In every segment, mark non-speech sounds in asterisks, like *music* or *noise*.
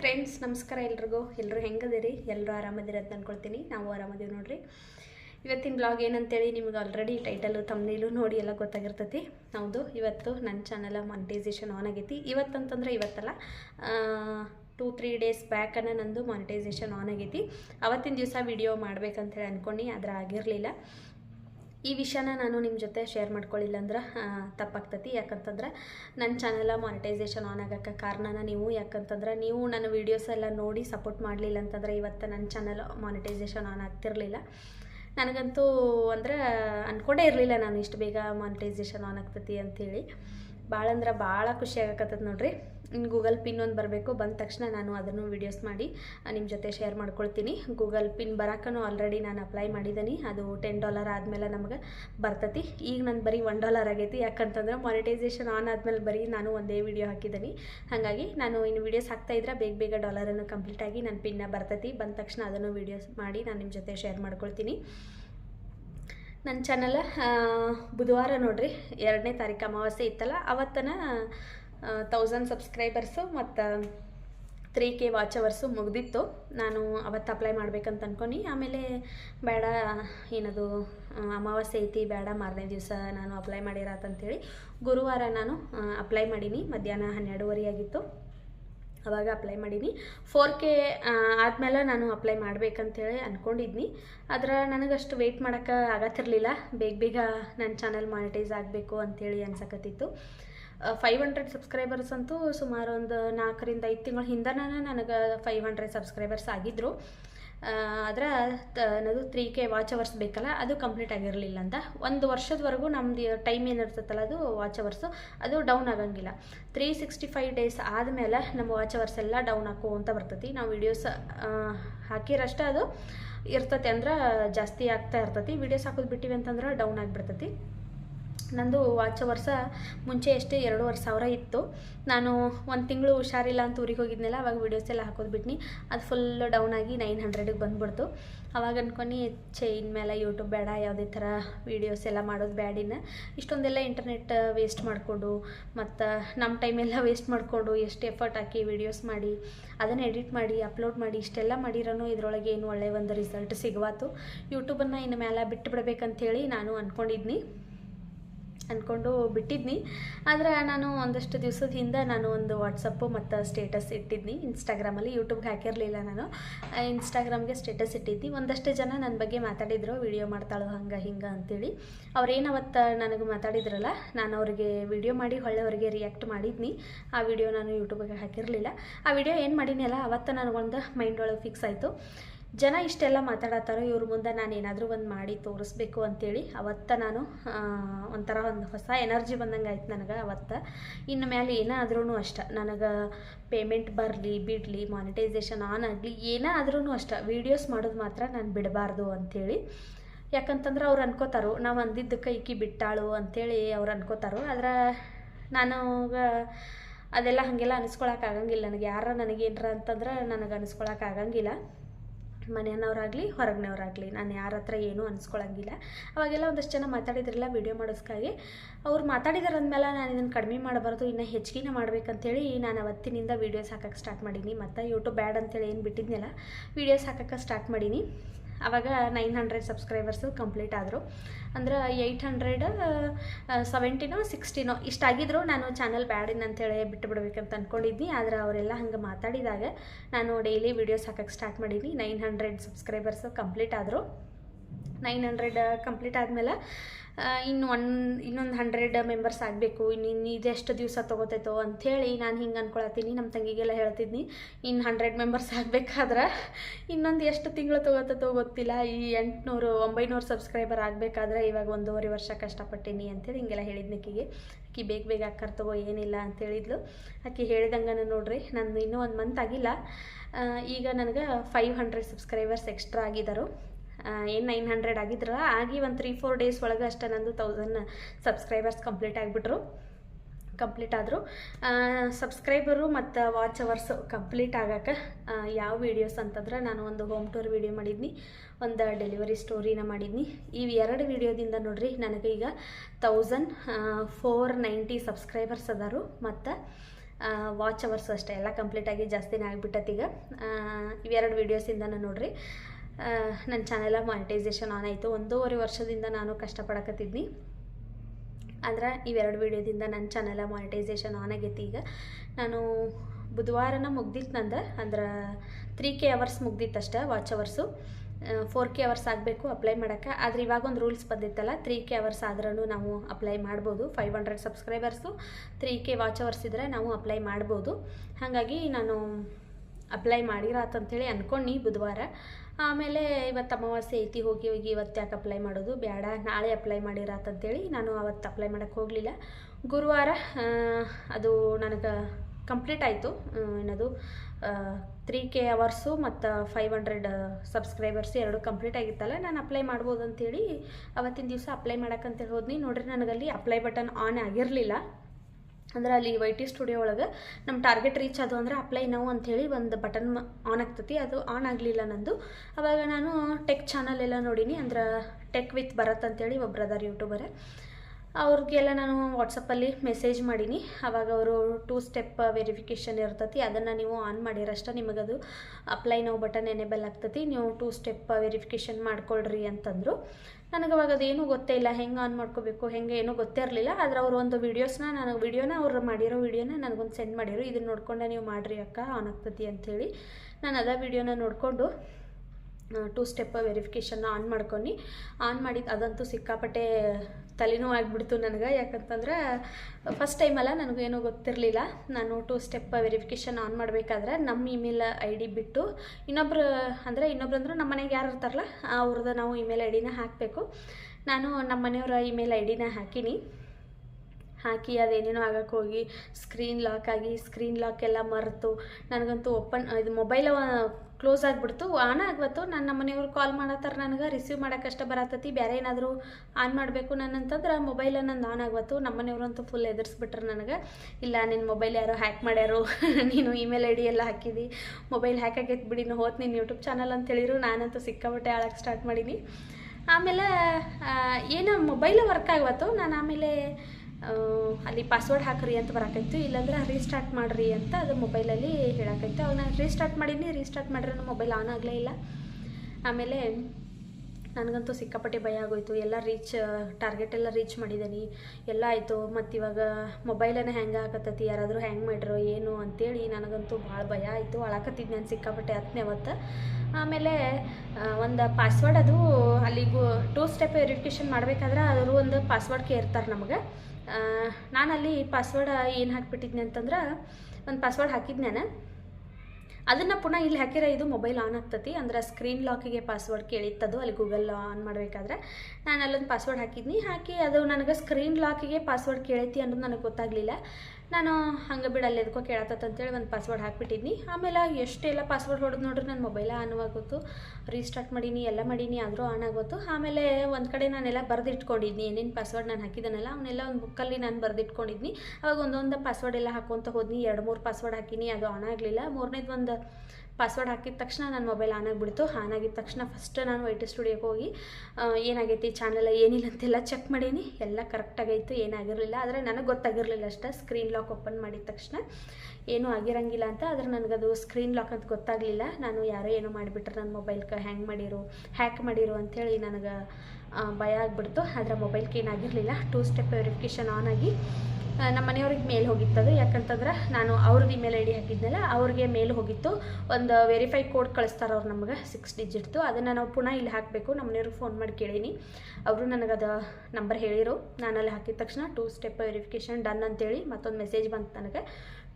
Friends ನಮಸ್ಕಾರ ಎಲ್ರಿಗೂ. ಎಲ್ಲರೂ ಹೆಂಗದಿರಿ? ಎಲ್ಲರೂ ಆರಾಮದಿರಿ ಅಂತ ಅಂದ್ಕೊಳ್ತೀನಿ ನಾವು ಆರಾಮದೀವಿ ನೋಡ್ರಿ. ಇವತ್ತಿನ ಬ್ಲಾಗ್ ಏನಂತೇಳಿ ನಿಮ್ಗೆ ಆಲ್ರೆಡಿ ಟೈಟಲು ತಮ್ಮನೇಲು ನೋಡಿ ಎಲ್ಲ ಗೊತ್ತಾಗಿರ್ತೈತಿ. ಹೌದು, ಇವತ್ತು ನನ್ನ ಚಾನಲ ಮಾನಿಟೈಸೇಷನ್ ಆನ್ ಆಗೈತಿ. ಇವತ್ತಂತಂದ್ರೆ ಇವತ್ತಲ್ಲ ಟೂ ತ್ರೀ ಡೇಸ್ ಬ್ಯಾಕನ್ನು ನಂದು ಮಾನಿಟೈಸೇಷನ್ ಆನ್ ಆಗೈತಿ. ಅವತ್ತಿನ ದಿವಸ ವಿಡಿಯೋ ಮಾಡ್ಬೇಕಂತೇಳಿ ಅಂದ್ಕೊಂಡು ಆದ್ರೆ ಆಗಿರಲಿಲ್ಲ. ಈ ವಿಷಯನ ನಾನು ನಿಮ್ಮ ಜೊತೆ ಶೇರ್ ಮಾಡ್ಕೊಳ್ಳಿಲ್ಲ ಅಂದ್ರೆ ತಪ್ಪಾಗ್ತೈತಿ. ಯಾಕಂತಂದ್ರೆ ನನ್ನ ಚಾನಲ ಮಾನಿಟೈಸೇಷನ್ ಆನ್ ಆಗೋಕ್ಕೆ ಕಾರಣನ ನೀವು. ಯಾಕಂತಂದ್ರೆ, ನೀವು ನನ್ನ ವೀಡಿಯೋಸ್ ಎಲ್ಲ ನೋಡಿ ಸಪೋರ್ಟ್ ಮಾಡಲಿಲ್ಲ ಅಂತಂದ್ರೆ ಇವತ್ತು ನನ್ನ ಚಾನಲ್ ಮಾನಿಟೈಸೇಷನ್ ಆನ್ ಆಗ್ತಿರಲಿಲ್ಲ. ನನಗಂತೂ ಅಂದ್ರೆ ಅಂದ್ಕೊಂಡೇ ಇರಲಿಲ್ಲ ನಾನು ಇಷ್ಟು ಬೇಗ ಮಾನಿಟೈಸೇಷನ್ ಆನ್ ಆಗ್ತೈತಿ ಅಂಥೇಳಿ ಭಾಳ ಅಂದ್ರೆ ಭಾಳ ಖುಷಿ ಆಗಕತ್ತದ ನೋಡ್ರಿ. ಇನ್ನು ಗೂಗಲ್ ಪಿನ್ ಒಂದು ಬರಬೇಕು, ಬಂದ ತಕ್ಷಣ ನಾನು ಅದನ್ನು ವೀಡಿಯೋಸ್ ಮಾಡಿ ನಿಮ್ಮ ಜೊತೆ ಶೇರ್ ಮಾಡ್ಕೊಳ್ತೀನಿ. ಗೂಗಲ್ ಪಿನ್ ಬರೋಕ್ಕೂ ಆಲ್ರೆಡಿ ನಾನು ಅಪ್ಲೈ ಮಾಡಿದ್ದೀನಿ ಅದು ಟೆನ್ ಡಾಲರ್ ಆದಮೇಲೆ ನಮಗೆ ಬರ್ತತಿ. ಈಗ ನಾನು ಬರೀ ಒನ್ ಡಾಲರ್ ಆಗೈತಿ. ಯಾಕಂತಂದ್ರೆ ಮಾನಿಟೈಸೇಷನ್ ಆನ್ ಆದಮೇಲೆ ಬರೀ ನಾನು ಒಂದೇ ವಿಡಿಯೋ ಹಾಕಿದ್ದೀನಿ ಹಾಗಾಗಿ ನಾನು ಇನ್ನು ವೀಡಿಯೋಸ್ ಹಾಕ್ತಾ ಇದ್ರೆ ಬೇಗ ಬೇಗ ಡಾಲರನ್ನು ಕಂಪ್ಲೀಟ್ ಆಗಿ ನನ್ನ ಪಿನ್ನ ಬರ್ತತಿ. ಬಂದ ತಕ್ಷಣ ಅದನ್ನು ವೀಡಿಯೋಸ್ ಮಾಡಿ ನಾನು ನಿಮ್ಮ ಜೊತೆ ಶೇರ್ ಮಾಡ್ಕೊಳ್ತೀನಿ. ನನ್ನ ಚಾನಲ್ ಬುಧವಾರ ನೋಡ್ರಿ. ಎರಡನೇ ತಾರೀಕು ಅಮಾವಾಸ್ಯೆ ಇತ್ತಲ್ಲ, ಅವತ್ತನ ತೌಸಂಡ್ ಸಬ್ಸ್ಕ್ರೈಬರ್ಸು ಮತ್ತು ತ್ರೀ ಕೆ ವಾಚ್ ಅವರ್ಸು ಮುಗ್ದಿತ್ತು. ನಾನು ಅವತ್ತು ಅಪ್ಲೈ ಮಾಡ್ಬೇಕಂತ ಅನ್ಕೊನಿ ಆಮೇಲೆ ಬೇಡ, ಏನದು ಅಮಾವಾಸ್ಯೆ ಐತಿ, ಬೇಡ, ಮಾರನೇ ದಿವಸ ನಾನು ಅಪ್ಲೈ ಮಾಡಿರತ್ತಂತೇಳಿ ಗುರುವಾರ ನಾನು ಅಪ್ಲೈ ಮಾಡೀನಿ. ಮಧ್ಯಾಹ್ನ ಹನ್ನೆರಡುವರೆ ಆಗಿತ್ತು. ಅವಾಗ ಅಪ್ಲೈ ಮಾಡೀನಿ. ಫೋರ್ ಕೆ ಆದಮೇಲೆ ನಾನು ಅಪ್ಲೈ ಮಾಡ್ಬೇಕಂತೇಳಿ ಅಂದ್ಕೊಂಡಿದ್ನಿ ಆದ್ರೆ ನನಗಷ್ಟು ವೆಯ್ಟ್ ಮಾಡೋಕ್ಕೆ ಆಗತ್ತಿರಲಿಲ್ಲ. ಬೇಗ ಬೇಗ ನನ್ನ ಚಾನಲ್ ಮಾನಿಟೈಸ್ ಆಗಬೇಕು ಅಂಥೇಳಿ ಅನ್ಸಕತ್ತಿತ್ತು. ಫೈವ್ ಹಂಡ್ರೆಡ್ ಸಬ್ಸ್ಕ್ರೈಬರ್ಸ್ ಅಂತೂ ಸುಮಾರು ಒಂದು ನಾಲ್ಕರಿಂದ ಐದು ತಿಂಗಳ ಹಿಂದೆನೇ ನನಗೆ ಫೈವ್ ಹಂಡ್ರೆಡ್ ಸಬ್ಸ್ಕ್ರೈಬರ್ಸ್ ಆಗಿದ್ದರು ಆದ್ರೆ ಅನ್ನೋದು ತ್ರೀ ಕೆ ವಾಚ್ ಅವರ್ಸ್ ಬೇಕಲ್ಲ, ಅದು ಕಂಪ್ಲೀಟ್ ಆಗಿರಲಿಲ್ಲ ಅಂತ. ಒಂದು ವರ್ಷದವರೆಗೂ ನಮ್ದು ಟೈಮ್ ಏನಿರ್ತೈತಲ್ಲ ಅದು ವಾಚ್ ಅವರ್ಸು ಅದು ಡೌನ್ ಆಗಂಗಿಲ್ಲ. ತ್ರೀ ಸಿಕ್ಸ್ಟಿ ಫೈವ್ ಡೇಸ್ ಆದಮೇಲೆ ನಮ್ಮ ವಾಚ್ ಅವರ್ಸ್ ಎಲ್ಲ ಡೌನ್ ಹಾಕೋ ಅಂತ ಬರ್ತೈತಿ. ನಾವು ವೀಡಿಯೋಸ್ ಹಾಕಿರಷ್ಟೇ ಅದು ಇರ್ತತಿ ಅಂದ್ರೆ ಜಾಸ್ತಿ ಆಗ್ತಾ ಇರ್ತತಿ. ವೀಡಿಯೋಸ್ ಹಾಕೋದು ಬಿಟ್ಟಿವಿ ಅಂತಂದ್ರೆ ಡೌನ್ ಆಗಿಬಿಡ್ತೈತಿ. ನಂದು ವಾಚ್ ವರ್ಷ ಮುಂಚೆ ಎಷ್ಟೇ ಎರಡೂವರೆ ಸಾವಿರ ಇತ್ತು. ನಾನು ಒಂದು ತಿಂಗಳು ಹುಷಾರಿಲ್ಲ ಅಂತ ಊರಿಗೆ ಹೋಗಿದ್ನಲ್ಲ, ಅವಾಗ ವೀಡಿಯೋಸ್ ಎಲ್ಲ ಹಾಕೋದು ಬಿಟ್ನಿ. ಅದು ಫುಲ್ ಡೌನ್ ಆಗಿ ನೈನ್ ಹಂಡ್ರೆಡಿಗೆ ಬಂದ್ಬಿಡ್ತು. ಅವಾಗ ಅನ್ಕೊಂಡು ಚೈನ್ ಇನ್ಮೇಲೆ ಯೂಟ್ಯೂಬ್ ಬೇಡ, ಯಾವುದೇ ಥರ ವೀಡಿಯೋಸ್ ಎಲ್ಲ ಮಾಡೋದು ಬ್ಯಾಡಿನ. ಇಷ್ಟೊಂದೆಲ್ಲ ಇಂಟರ್ನೆಟ್ ವೇಸ್ಟ್ ಮಾಡಿಕೊಂಡು, ಮತ್ತು ನಮ್ಮ ಟೈಮೆಲ್ಲ ವೇಸ್ಟ್ ಮಾಡಿಕೊಂಡು ಎಷ್ಟು ಎಫರ್ಟ್ ಹಾಕಿ ವೀಡಿಯೋಸ್ ಮಾಡಿ, ಅದನ್ನು ಎಡಿಟ್ ಮಾಡಿ ಅಪ್ಲೋಡ್ ಮಾಡಿ, ಇಷ್ಟೆಲ್ಲ ಮಾಡಿರೋನು ಇದರೊಳಗೆ ಏನು ಒಳ್ಳೆಯ ಒಂದು ರಿಸಲ್ಟ್ ಸಿಗುವಾತು. ಯೂಟ್ಯೂಬನ್ನು ಇನ್ನು ಮೇಲೆ ಬಿಟ್ಟು ಬಿಡ್ಬೇಕಂತೇಳಿ ನಾನು ಅಂದ್ಕೊಂಡಿದ್ನಿ ಅಂದ್ಕೊಂಡು ಬಿಟ್ಟಿದ್ನಿ. ಆದರೆ ನಾನು ಒಂದಷ್ಟು ದಿವಸದ ಹಿಂದೆ ನಾನು ಒಂದು ವಾಟ್ಸಪ್ಪು ಮತ್ತು ಸ್ಟೇಟಸ್ ಇಟ್ಟಿದ್ನಿ. ಇನ್ಸ್ಟಾಗ್ರಾಮಲ್ಲಿ ಯೂಟ್ಯೂಬ್ಗೆ ಹಾಕಿರಲಿಲ್ಲ ನಾನು. ಇನ್ಸ್ಟಾಗ್ರಾಮ್ಗೆ ಸ್ಟೇಟಸ್ ಇಟ್ಟಿದ್ನಿ. ಒಂದಷ್ಟು ಜನ ನನ್ನ ಬಗ್ಗೆ ಮಾತಾಡಿದರು. ವಿಡಿಯೋ ಮಾಡ್ತಾಳು ಹಂಗೆ ಹಿಂಗೆ ಅಂತೇಳಿ. ಅವ್ರೇನು ಅವತ್ತು ನನಗೆ ಮಾತಾಡಿದ್ರಲ್ಲ, ನಾನು ಅವ್ರಿಗೆ ವಿಡಿಯೋ ಮಾಡಿ ಹೊಳ್ಳೆ ಅವ್ರಿಗೆ ರಿಯಾಕ್ಟ್ ಮಾಡಿದ್ನಿ. ಆ ವಿಡಿಯೋ ನಾನು ಯೂಟ್ಯೂಬಿಗೆ ಹಾಕಿರಲಿಲ್ಲ. ಆ ವಿಡಿಯೋ ಏನು ಮಾಡೀನಲ್ಲ ಅವತ್ತು ನನಗೊಂದು ಮೈಂಡ್ ಒಳಗೆ ಫಿಕ್ಸ್ ಆಯಿತು. ಜನ ಇಷ್ಟೆಲ್ಲ ಮಾತಾಡತ್ತಾರೋ ಇವ್ರ ಮುಂದೆ ನಾನು ಏನಾದರೂ ಒಂದು ಮಾಡಿ ತೋರಿಸ್ಬೇಕು ಅಂತೇಳಿ ಅವತ್ತ ನಾನು ಒಂಥರ ಒಂದು ಹೊಸ ಎನರ್ಜಿ ಬಂದಂಗೆ ಆಯ್ತು ನನಗೆ ಅವತ್ತ. ಇನ್ನು ಮೇಲೆ ಏನಾದ್ರೂ ಅಷ್ಟ. ನನಗೆ ಪೇಮೆಂಟ್ ಬರಲಿ, ಬಿಡಲಿ ಮಾನಿಟೈಸೇಷನ್ ಆನ್ ಆಗಲಿ ಏನೇ ಆದ್ರೂ ಅಷ್ಟ. ವೀಡಿಯೋಸ್ ಮಾಡೋದು ಮಾತ್ರ ನಾನು ಬಿಡಬಾರ್ದು ಅಂಥೇಳಿ ಯಾಕಂತಂದ್ರೆ ಅವ್ರು ಅನ್ಕೋತಾರೋ, ನಾವು ಅಂದಿದ್ದಕ್ಕೆ ಈಕಿ ಬಿಟ್ಟಾಳು ಅಂಥೇಳಿ ಅವ್ರು ಅನ್ಕೋತಾರೋ. ಆದ್ರೆ ನಾನು ಅದೆಲ್ಲ ಹಾಗೆಲ್ಲ ಅನಿಸ್ಕೊಳಕ್ಕಾಗಂಗಿಲ್ಲ ನನಗೆ ಯಾರ ನನಗೇನರ ಅಂತಂದ್ರೆ ನನಗೆ ಅನಿಸ್ಕೊಳಕ್ಕೆ ಆಗಂಗಿಲ್ಲ. ಮನೆಯವ್ರಾಗಲಿ ಹೊರಗಿನವ್ರಾಗಲಿ, ನಾನು ಯಾರ ಹತ್ರ ಏನೂ ಅನ್ಸ್ಕೊಳಂಗಿಲ್ಲ. ಅವಾಗೆಲ್ಲ ಒಂದಷ್ಟು ಜನ ಮಾತಾಡಿದ್ರಲ್ಲ ವಿಡಿಯೋ ಮಾಡೋಸ್ಕಾಗಿ ಅವ್ರು ಮಾತಾಡಿದಾರೆ ಅಂದಮೇಲೆ ನಾನು ಇದನ್ನು ಕಡಿಮೆ ಮಾಡಬಾರ್ದು, ಇನ್ನು ಹೆಚ್ಚಿಗೆ ಮಾಡ್ಬೇಕಂತೇಳಿ ನಾನು ಅವತ್ತಿನಿಂದ ವೀಡಿಯೋಸ್ ಹಾಕಕ್ಕೆ ಸ್ಟಾರ್ಟ್ ಮಾಡೀನಿ. ಮತ್ತು ಯೂಟ್ಯೂಬ್ ಬ್ಯಾಡ್ ಅಂತೇಳಿ ಏನು ಬಿಟ್ಟಿದ್ನಲ್ಲ ವೀಡಿಯೋಸ್ ಹಾಕಕ್ಕೆ ಸ್ಟಾರ್ಟ್ ಮಾಡೀನಿ. ಆವಾಗ ನೈನ್ ಹಂಡ್ರೆಡ್ ಸಬ್ಸ್ಕ್ರೈಬರ್ಸು ಕಂಪ್ಲೀಟ್ ಆದರು. ಅಂದ್ರೆ ಏಯ್ಟ್ ಹಂಡ್ರೆಡ್ ಸೆವೆಂಟಿನೋ ಸಿಕ್ಸ್ಟಿನೋ ಇಷ್ಟಾಗಿದ್ರು ನಾನು ಚಾನಲ್ ಬ್ಯಾಡಿನ ಅಂತೇಳಿ ಬಿಟ್ಟು ಬಿಡ್ಬೇಕಂತ ಅಂದ್ಕೊಂಡಿದ್ನಿ ಆದರೆ ಅವರೆಲ್ಲ ಹಂಗೆ ಮಾತಾಡಿದಾಗ ನಾನು ಡೈಲಿ ವೀಡಿಯೋಸ್ ಹಾಕಕ್ಕೆ ಸ್ಟಾರ್ಟ್ ಮಾಡೀನಿ ನೈನ್ ಹಂಡ್ರೆಡ್ ಸಬ್ಸ್ಕ್ರೈಬರ್ಸು ಕಂಪ್ಲೀಟ್ ಆದರು. ನೈನ್ ಹಂಡ್ರೆಡ್ ಕಂಪ್ಲೀಟ್ ಆದಮೇಲೆ ಇನ್ನು ಒನ್, ಇನ್ನೊಂದು ಹಂಡ್ರೆಡ್ ಮೆಂಬರ್ಸ್ ಆಗಬೇಕು. ಇನ್ನು ಇದೆಷ್ಟು ದಿವಸ ತೊಗೋತೈತೋ ಅಂಥೇಳಿ ನಾನು ಹಿಂಗೆ ಅನ್ಕೊಳತ್ತೀನಿ. ನಮ್ಮ ತಂಗಿಗೆಲ್ಲ ಹೇಳ್ತಿದ್ನಿ ಇನ್ನು ಹಂಡ್ರೆಡ್ ಮೆಂಬರ್ಸ್ ಆಗಬೇಕಾದ್ರೆ ಇನ್ನೊಂದು ಎಷ್ಟು ತಿಂಗಳು ತೊಗೋತೈತೋ ಗೊತ್ತಿಲ್ಲ. ಈ ಎಂಟುನೂರು, ಒಂಬೈನೂರು ಸಬ್ಸ್ಕ್ರೈಬರ್ ಆಗಬೇಕಾದ್ರೆ ಇವಾಗ ಒಂದೂವರೆ ವರ್ಷ ಕಷ್ಟಪಟ್ಟೀನಿ ಅಂತೇಳಿ ಹಿಂಗೆಲ್ಲ ಹೇಳಿದ್ನಿ ಆಕಿಗೆ ಆಕಿ ಬೇಗ ಬೇಗ ಅಕ್ಕರ್ ತಗೋ, ಏನಿಲ್ಲ ಅಂತ ಹೇಳಿದ್ಲು ಆಕಿ ಹೇಳಿದಂಗೆ ನೋಡ್ರಿ, ನಂದು ಇನ್ನೂ ಒಂದು ಮಂತ್ ಆಗಿಲ್ಲ. ಈಗ ನನಗೆ ಫೈವ್ ಹಂಡ್ರೆಡ್ ಸಬ್ಸ್ಕ್ರೈಬರ್ಸ್ ಎಕ್ಸ್ಟ್ರಾ ಆಗಿದ್ದರು. ಏನು ನೈನ್ ಹಂಡ್ರೆಡ್ ಆಗಿದ್ರೆ ಆಗಿ ಒಂದು ತ್ರೀ ಫೋರ್ ಡೇಸ್ ಒಳಗೆ ಅಷ್ಟೇ ನಂದು ತೌಸಂಡ್ ಸಬ್ಸ್ಕ್ರೈಬರ್ಸ್ ಕಂಪ್ಲೀಟ್ ಆಗಿಬಿಟ್ರು ಕಂಪ್ಲೀಟ್ ಆದರು. ಸಬ್ಸ್ಕ್ರೈಬರು ಮತ್ತು ವಾಚ್ ಅವರ್ಸ್ ಕಂಪ್ಲೀಟ್ ಆಗಕ್ಕೆ ಯಾವ ವೀಡಿಯೋಸ್ ಅಂತಂದ್ರೆ ನಾನು ಒಂದು ಹೋಮ್ ಟೂರ್ ವೀಡಿಯೋ ಮಾಡಿದ್ನಿ, ಒಂದು ಡೆಲಿವರಿ ಸ್ಟೋರಿನ ಮಾಡಿದ್ನಿ. ಈ ಎರಡು ವೀಡಿಯೋದಿಂದ ನೋಡ್ರಿ, ನನಗೆ ಈಗ ತೌಸಂಡ್ ಫೋರ್ ನೈಂಟಿ ಸಬ್ಸ್ಕ್ರೈಬರ್ಸ್ ಅದಾರು, ಮತ್ತು ವಾಚ್ ಅವರ್ಸ್ ಅಷ್ಟೇ, ಎಲ್ಲ ಕಂಪ್ಲೀಟಾಗಿ ಜಾಸ್ತಿನೇ ಆಗಿಬಿಟ್ಟತ್ತೀಗ. ಇವೆರಡು ವೀಡಿಯೋಸಿಂದ ನೋಡಿರಿ. ನನ್ನ ಚಾನೆಲ ಮಾನಿಟೈಸೇಷನ್ ಆನ್ ಆಯಿತು. ಒಂದೂವರೆ ವರ್ಷದಿಂದ ನಾನು ಕಷ್ಟಪಡಕತ್ತಿದ್ನಿ. ಆದ್ರೆ ಇವೆರಡು ವೀಡಿಯೋದಿಂದ ನನ್ನ ಚಾನೆಲ ಮಾನಿಟೈಸೇಷನ್ ಆನ್ ಆಗೈತಿ ಈಗ. ನಾನು ಬುಧವಾರನ ಮುಗ್ದಿತ್ತು ನಂದು. ಅಂದ್ರೆ ತ್ರೀ ಕೆ ಅವರ್ಸ್ ಮುಗ್ದಿತ್ತು ಅಷ್ಟೇ watch hours four K hours ಆಗಬೇಕು ಅಪ್ಲೈ ಮಾಡೋಕ್ಕೆ ಆದರೆ ಇವಾಗ ಒಂದು ರೂಲ್ಸ್ ಬಂದಿತ್ತಲ್ಲ ತ್ರೀ ಕೆ ಅವರ್ಸ್ ಆದ್ರೂ ನಾವು ಅಪ್ಲೈ ಮಾಡ್ಬೋದು. Five hundred subscribers three K watch hours ಇದ್ದರೆ ನಾವು ಅಪ್ಲೈ ಮಾಡ್ಬೋದು. ಹಾಗಾಗಿ ನಾನು ಅಪ್ಲೈ ಮಾಡಿರಾತಂತೇಳಿ ಅಂದ್ಕೊಂಡು ಬುಧವಾರ. ಆಮೇಲೆ ಇವತ್ತು ಅಮಾವಾಸ್ಯೆ ಐತಿ, ಹೋಗಿ ಹೋಗಿ ಇವತ್ತು ಯಾಕೆ ಅಪ್ಲೈ ಮಾಡೋದು? ಬೇಡ, ನಾಳೆ ಅಪ್ಲೈ ಮಾಡಿರತ್ತಂತೇಳಿ ನಾನು ಅವತ್ತು ಅಪ್ಲೈ ಮಾಡೋಕ್ಕೆ ಹೋಗಲಿಲ್ಲ. ಗುರುವಾರ ಅದು ನನಗೆ ಕಂಪ್ಲೀಟ್ ಆಯಿತು. ಏನದು? ತ್ರೀ ಕೆ ಅವರ್ಸು ಮತ್ತು ಫೈವ್ ಹಂಡ್ರೆಡ್ ಸಬ್ಸ್ಕ್ರೈಬರ್ಸ್ ಎರಡು ಕಂಪ್ಲೀಟ್ ಆಗಿತ್ತಲ್ಲ, ನಾನು ಅಪ್ಲೈ ಮಾಡ್ಬೋದು ಅಂತೇಳಿ ಅವತ್ತಿನ ದಿವಸ ಅಪ್ಲೈ ಮಾಡೋಕ್ಕಂತೇಳಿ ಹೋದ್ನಿ. ನೋಡ್ರಿ, ನನಗಲ್ಲಿ ಅಪ್ಲೈ ಬಟನ್ ಆನ್ ಆಗಿರಲಿಲ್ಲ. ಅಂದ್ರೆ ಅಲ್ಲಿ ವೈ ಟಿ ಸ್ಟುಡಿಯೋ ಒಳಗೆ ನಮ್ಮ ಟಾರ್ಗೆಟ್ ರೀಚ್ ಅದು ಅಂದ್ರೆ ಅಪ್ಲೈ ನಾವು ಅಂಥೇಳಿ ಒಂದು ಬಟನ್ ಆನ್ ಆಗ್ತತಿ. ಅದು ಆನ್ ಆಗಲಿಲ್ಲ ನಂದು. ಅವಾಗ ನಾನು ಟೆಕ್ ಚಾನಲ್ ಎಲ್ಲ ನೋಡೀನಿ. ಅಂದ್ರೆ ಟೆಕ್ ವಿತ್ ಭರತ್ ಅಂತೇಳಿ ಒಬ್ರು ಅದಾರ ಯೂಟ್ಯೂಬರ್ ಅವ್ರಿಗೆಲ್ಲ ನಾನು ವಾಟ್ಸಪ್ಪಲ್ಲಿ ಮೆಸೇಜ್ ಮಾಡೀನಿ. ಅವಾಗ ಅವರು ಟೂ ಸ್ಟೆಪ್ ವೆರಿಫಿಕೇಷನ್ ಇರ್ತತಿ, ಅದನ್ನು ನೀವು ಆನ್ ಮಾಡಿರಷ್ಟ ನಿಮಗದು ಅಪ್ಲೈ ನಾವು ಬಟನ್ ಎನೇಬಲ್ ಆಗ್ತತಿ. ನೀವು ಟೂ ಸ್ಟೆಪ್ ವೆರಿಫಿಕೇಷನ್ ಮಾಡ್ಕೊಳ್ರಿ ಅಂತಂದರು. ನನಗೆ ಅವಾಗ ಅದೇನು ಗೊತ್ತೇ ಇಲ್ಲ, ಹೆಂಗೆ ಆನ್ ಮಾಡ್ಕೋಬೇಕು, ಹೆಂಗೆ ಏನೂ ಗೊತ್ತೇ ಇರಲಿಲ್ಲ. ಆದ್ರೆ ಅವರು ಒಂದು ವೀಡಿಯೋಸ್ನ ನನಗೆ ವೀಡಿಯೋನ ಅವ್ರು ಮಾಡಿರೋ ವೀಡಿಯೋನ ನನಗೊಂದು ಸೆಂಡ್ ಮಾಡಿರು. ಇದನ್ನು ನೋಡ್ಕೊಂಡೆ ನೀವು ಮಾಡಿರಿ ಅಕ್ಕ ಆನ್ ಆಗ್ತತಿ ಅಂಥೇಳಿ ನಾನು ಅದ ವೀಡಿಯೋನ ನೋಡಿಕೊಂಡು ಟೂ ಸ್ಟೆಪ್ ವೆರಿಫಿಕೇಷನ್ನ ಆನ್ ಮಾಡ್ಕೊಂಡು. ಆನ್ ಮಾಡಿದ್ದು ಅದಂತೂ ಸಿಕ್ಕಾಪಟ್ಟೆ ತಲೆನೋವು ಆಗಿಬಿಡ್ತು ನನಗೆ. ಯಾಕಂತಂದ್ರೆ ಫಸ್ಟ್ ಟೈಮಲ್ಲ ನನಗೇನೂ ಗೊತ್ತಿರಲಿಲ್ಲ. ನಾನು ಟು ಸ್ಟೆಪ್ ವೆರಿಫಿಕೇಷನ್ ಆನ್ ಮಾಡಬೇಕಾದ್ರೆ ನಮ್ಮ ಇಮೇಲ್ ಐ ಡಿ ಬಿಟ್ಟು, ಇನ್ನೊಬ್ರು, ಅಂದರೆ ಇನ್ನೊಬ್ರು ಅಂದ್ರೆ ನಮ್ಮ ಮನೆಗೆ ಯಾರು ಇರ್ತಾರಲ್ಲ ಅವ್ರದ್ದು ನಾವು ಇಮೇಲ್ ಐ ಡಿನ ಹಾಕಬೇಕು. ನಾನು ನಮ್ಮ ಮನೆಯವರ ಇಮೇಲ್ ಐ ಡಿನ ಹಾಕೀನಿ. ಹಾಕಿ ಅದೇನೇನೋ ಆಗಕ್ಕೆ ಹೋಗಿ ಸ್ಕ್ರೀನ್ ಲಾಕ್ ಆಗಿ ಸ್ಕ್ರೀನ್ ಲಾಕ್ ಎಲ್ಲ ಮರೆತು, ನನಗಂತೂ ಓಪನ್ ಇದು ಮೊಬೈಲ ಕ್ಲೋಸ್ ಆಗಿಬಿಡ್ತು. ಆನ್ ಆಗ್ಬತ್ತು ನಾನು ನಮ್ಮ ಮನೆಯವ್ರು ಕಾಲ್ ಮಾಡತ್ತಾರ ನನಗೆ ರಿಸೀವ್ ಮಾಡೋಕ್ಕಷ್ಟ ಬರತ್ತತಿ ಬೇರೆ ಏನಾದರೂ ಆನ್ ಮಾಡಬೇಕು ನನ್ನಂತಂದ್ರೆ ಮೊಬೈಲ ನಂದು ಆನ್ ಆಗ್ಬತ್ತು ನಮ್ಮ ಮನೆಯವ್ರಂತೂ ಫುಲ್ ಎದುರಿಸ್ಬಿಟ್ರು ನನಗೆ. ಇಲ್ಲ ನಿನ್ನ ಮೊಬೈಲ್ ಯಾರೋ ಹ್ಯಾಕ್ ಮಾಡ್ಯಾರು, *laughs* ನೀನು ಇಮೇಲ್ ಐ ಡಿ ಎಲ್ಲ ಹಾಕಿದಿ ಮೊಬೈಲ್ ಹ್ಯಾಕ್ ಆಗೈತೆ ಬಿಡಿ ಹೋತ್ ನಿನ್ನ ಯೂಟ್ಯೂಬ್ ಚಾನಲ್ ಅಂತ ಹೇಳಿರು ನಾನಂತೂ ಸಿಕ್ಕಾಬಟ್ಟೆ ಆಳಕ್ಕೆ ಸ್ಟಾರ್ಟ್ ಮಾಡೀನಿ. ಆಮೇಲೆ ಏನು ಮೊಬೈಲ ವರ್ಕ್ ಆಗ್ಬತ್ತು ನಾನು ಆಮೇಲೆ ಅಲ್ಲಿ ಪಾಸ್ವರ್ಡ್ ಹಾಕ್ರಿ ಅಂತ ಬರಾಕೈತು. ಇಲ್ಲಾಂದ್ರೆ ರೀಸ್ಟಾರ್ಟ್ ಮಾಡ್ರಿ ಅಂತ ಅದು ಮೊಬೈಲಲ್ಲಿ ಹೇಳಾಕೈತು. ಅವಾಗ ನಾನು ರೀಸ್ಟಾರ್ಟ್ ಮಾಡೀನಿ ರೀಸ್ಟಾರ್ಟ್ ಮಾಡಿದ್ರೆ ನಮ್ಮ ಮೊಬೈಲ್ ಆನ್ ಆಗಲೇ ಇಲ್ಲ. ಆಮೇಲೆ ನನಗಂತೂ ಸಿಕ್ಕಾಪಟ್ಟೆ ಭಯ ಆಗೋಯ್ತು. ಎಲ್ಲ ರೀಚ್ ಟಾರ್ಗೆಟ್ ಎಲ್ಲ ರೀಚ್ ಮಾಡಿದ್ದೀನಿ ಎಲ್ಲ ಆಯಿತು. ಮತ್ತು ಇವಾಗ ಮೊಬೈಲನ್ನು ಹ್ಯಾಂಗ್ ಆಗತ್ತತಿ. ಯಾರಾದರೂ ಹ್ಯಾಂಗ್ ಮಾಡ್ರೋ ಏನು ಅಂತೇಳಿ ನನಗಂತೂ ಭಾಳ ಭಯ ಆಯಿತು. ಅಳಕತ್ತಿದ್ದು ನಾನು ಸಿಕ್ಕಾಪಟ್ಟೆ ಹತ್ತನೇ ಅವತ್ತು ಆಮೇಲೆ ಒಂದು ಪಾಸ್ವರ್ಡ್ ಅದು ಅಲ್ಲಿಗೂ ಟೂ ಸ್ಟೆಪ್ ವೆರಿಫಿಕೇಷನ್ ಮಾಡಬೇಕಾದ್ರೆ ಅವರು ಒಂದು ಪಾಸ್ವರ್ಡ್ ಕೇರ್ತಾರೆ ನಮಗೆ. ನಾನು ಅಲ್ಲಿ ಪಾಸ್ವರ್ಡ್ ಏನು ಹಾಕಿಬಿಟ್ಟಿದ್ನಿ ಅಂತಂದ್ರೆ ಒಂದು ಪಾಸ್ವರ್ಡ್ ಹಾಕಿದ್ದು ನಾನು ಅದನ್ನು ಪುನಃ ಇಲ್ಲಿ ಹಾಕಿರ ಇದು ಮೊಬೈಲ್ ಆನ್ ಆಗ್ತತಿ. ಅಂದ್ರೆ ಸ್ಕ್ರೀನ್ ಲಾಕಿಗೆ ಪಾಸ್ವರ್ಡ್ ಕೇಳಿತ್ತದು. ಅಲ್ಲಿ ಗೂಗಲ್ ಆನ್ ಮಾಡಬೇಕಾದ್ರೆ ನಾನು ಅಲ್ಲೊಂದು ಪಾಸ್ವರ್ಡ್ ಹಾಕಿದ್ನಿ. ಹಾಕಿ ಅದು ನನಗೆ ಸ್ಕ್ರೀನ್ ಲಾಕಿಗೆ ಪಾಸ್ವರ್ಡ್ ಕೇಳೈತಿ ಅನ್ನೋದು ನನಗೆ ಗೊತ್ತಾಗಲಿಲ್ಲ. ನಾನು ಹಂಗೆ ಎದಕ್ಕೋ ಕೇಳತ್ತಂತ ಅಂತೇಳಿ ಒಂದು ಪಾಸ್ವರ್ಡ್ ಹಾಕಿಬಿಟ್ಟಿದ್ನಿ. ಆಮೇಲೆ ಎಷ್ಟೆಲ್ಲ ಪಾಸ್ವರ್ಡ್ ಹೊಡೆದು ನೋಡ್ರಿ ನನ್ನ ಮೊಬೈಲ ಆನ್ ಆಗೋತು. ರೀಸ್ಟಾರ್ಟ್ ಮಾಡೀನಿ, ಎಲ್ಲ ಮಾಡೀನಿ, ಆದರೂ ಆನ್ ಆಗೋತು. ಆಮೇಲೆ ಒಂದು ಕಡೆ ನಾನೆಲ್ಲ ಬರೆದಿಟ್ಕೊಂಡಿದ್ನಿ. ಏನೇನು ಪಾಸ್ವರ್ಡ್ ನಾನು ಹಾಕಿದ್ದಾನಲ್ಲ ಅವನ್ನೆಲ್ಲ ಒಂದು ಬುಕ್ಕಲ್ಲಿ ನಾನು ಬರೆದಿಟ್ಕೊಂಡಿದ್ನಿ. ಅವಾಗ ಒಂದೊಂದು ಪಾಸ್ವರ್ಡ್ ಎಲ್ಲ ಹಾಕ್ಕೊಂತ ಹೋದ್ನಿ. ಎರಡು ಮೂರು ಪಾಸ್ವರ್ಡ್ ಹಾಕಿನಿ, ಅದು ಆನ್ ಆಗಲಿಲ್ಲ. ಮೂರನೇದು ಒಂದು ಪಾಸ್ವರ್ಡ್ ಹಾಕಿದ ತಕ್ಷಣ ನನ್ನ ಮೊಬೈಲ್ ಆನ್ ಆಗಿಬಿಡ್ತು. ಆನ್ ಆಗಿದ ತಕ್ಷಣ ಫಸ್ಟ್ ನಾನು ವೈಟ್ ಸ್ಟುಡಿಯೋಗೆ ಹೋಗಿ ಏನಾಗೈತಿ ಚಾನಲ್ ಏನಿಲ್ಲ ಅಂತೆಲ್ಲ ಚೆಕ್ ಮಾಡೀನಿ. ಎಲ್ಲ ಕರೆಕ್ಟಾಗೈತು ಏನಾಗಿರಲಿಲ್ಲ. ಆದರೆ ನನಗೆ ಗೊತ್ತಾಗಿರಲಿಲ್ಲ ಅಷ್ಟೇ ಸ್ಕ್ರೀನ್ ಲಾಕ್ ಓಪನ್ ಮಾಡಿದ ತಕ್ಷಣ. ಏನೂ ಆಗಿರಂಗಿಲ್ಲ ಅಂತ, ಆದರೆ ನನಗದು ಸ್ಕ್ರೀನ್ ಲಾಕ್ ಅಂತ ಗೊತ್ತಾಗಲಿಲ್ಲ. ನಾನು ಯಾರೋ ಏನೋ ಮಾಡಿಬಿಟ್ರೆ ನನ್ನ ಮೊಬೈಲ್ಗೆ ಹ್ಯಾಂಗ್ ಮಾಡಿರು ಹ್ಯಾಕ್ ಮಾಡಿರು ಅಂಥೇಳಿ ನನಗೆ ಭಯ ಆಗಿಬಿಡ್ತು. ಆದರೆ ಮೊಬೈಲ್ಗೆ ಏನಾಗಿರಲಿಲ್ಲ ಟೂ ಸ್ಟೆಪ್ ವೆರಿಫಿಕೇಷನ್ ಆನ್ ಆಗಿ ನಮ್ಮ ಮನೆಯವ್ರಿಗೆ ಮೇಲ್ ಹೋಗಿತ್ತದು. ಯಾಕಂತಂದ್ರೆ ನಾನು ಅವ್ರದ್ದು ಇಮೇಲ್ ಐ ಡಿ ಹಾಕಿದ್ನಲ್ಲ, ಅವ್ರಿಗೆ ಮೇಲ್ ಹೋಗಿತ್ತು. ಒಂದು ವೆರಿಫೈ ಕೋಡ್ ಕಳಿಸ್ತಾರೆ ಅವ್ರು ನಮ್ಗೆ ಸಿಕ್ಸ್ ಡಿಜಿಟ್ದು ಅದನ್ನು ನಾವು ಪುನಃ ಇಲ್ಲಿ ಹಾಕಬೇಕು. ನಮ್ಮ ಮನೆಯವ್ರಿಗೆ ಫೋನ್ ಮಾಡಿ ಕೇಳೀನಿ. ಅವರು ನನಗದು ನಂಬರ್ ಹೇಳಿರು. ನಾನು ಅಲ್ಲಿ ಹಾಕಿದ ತಕ್ಷಣ ಟೂ ಸ್ಟೆಪ್ ವೆರಿಫಿಕೇಷನ್ ಡನ್ ಅಂತೇಳಿ ಮತ್ತೊಂದು ಮೆಸೇಜ್ ಬಂತು ನನಗೆ.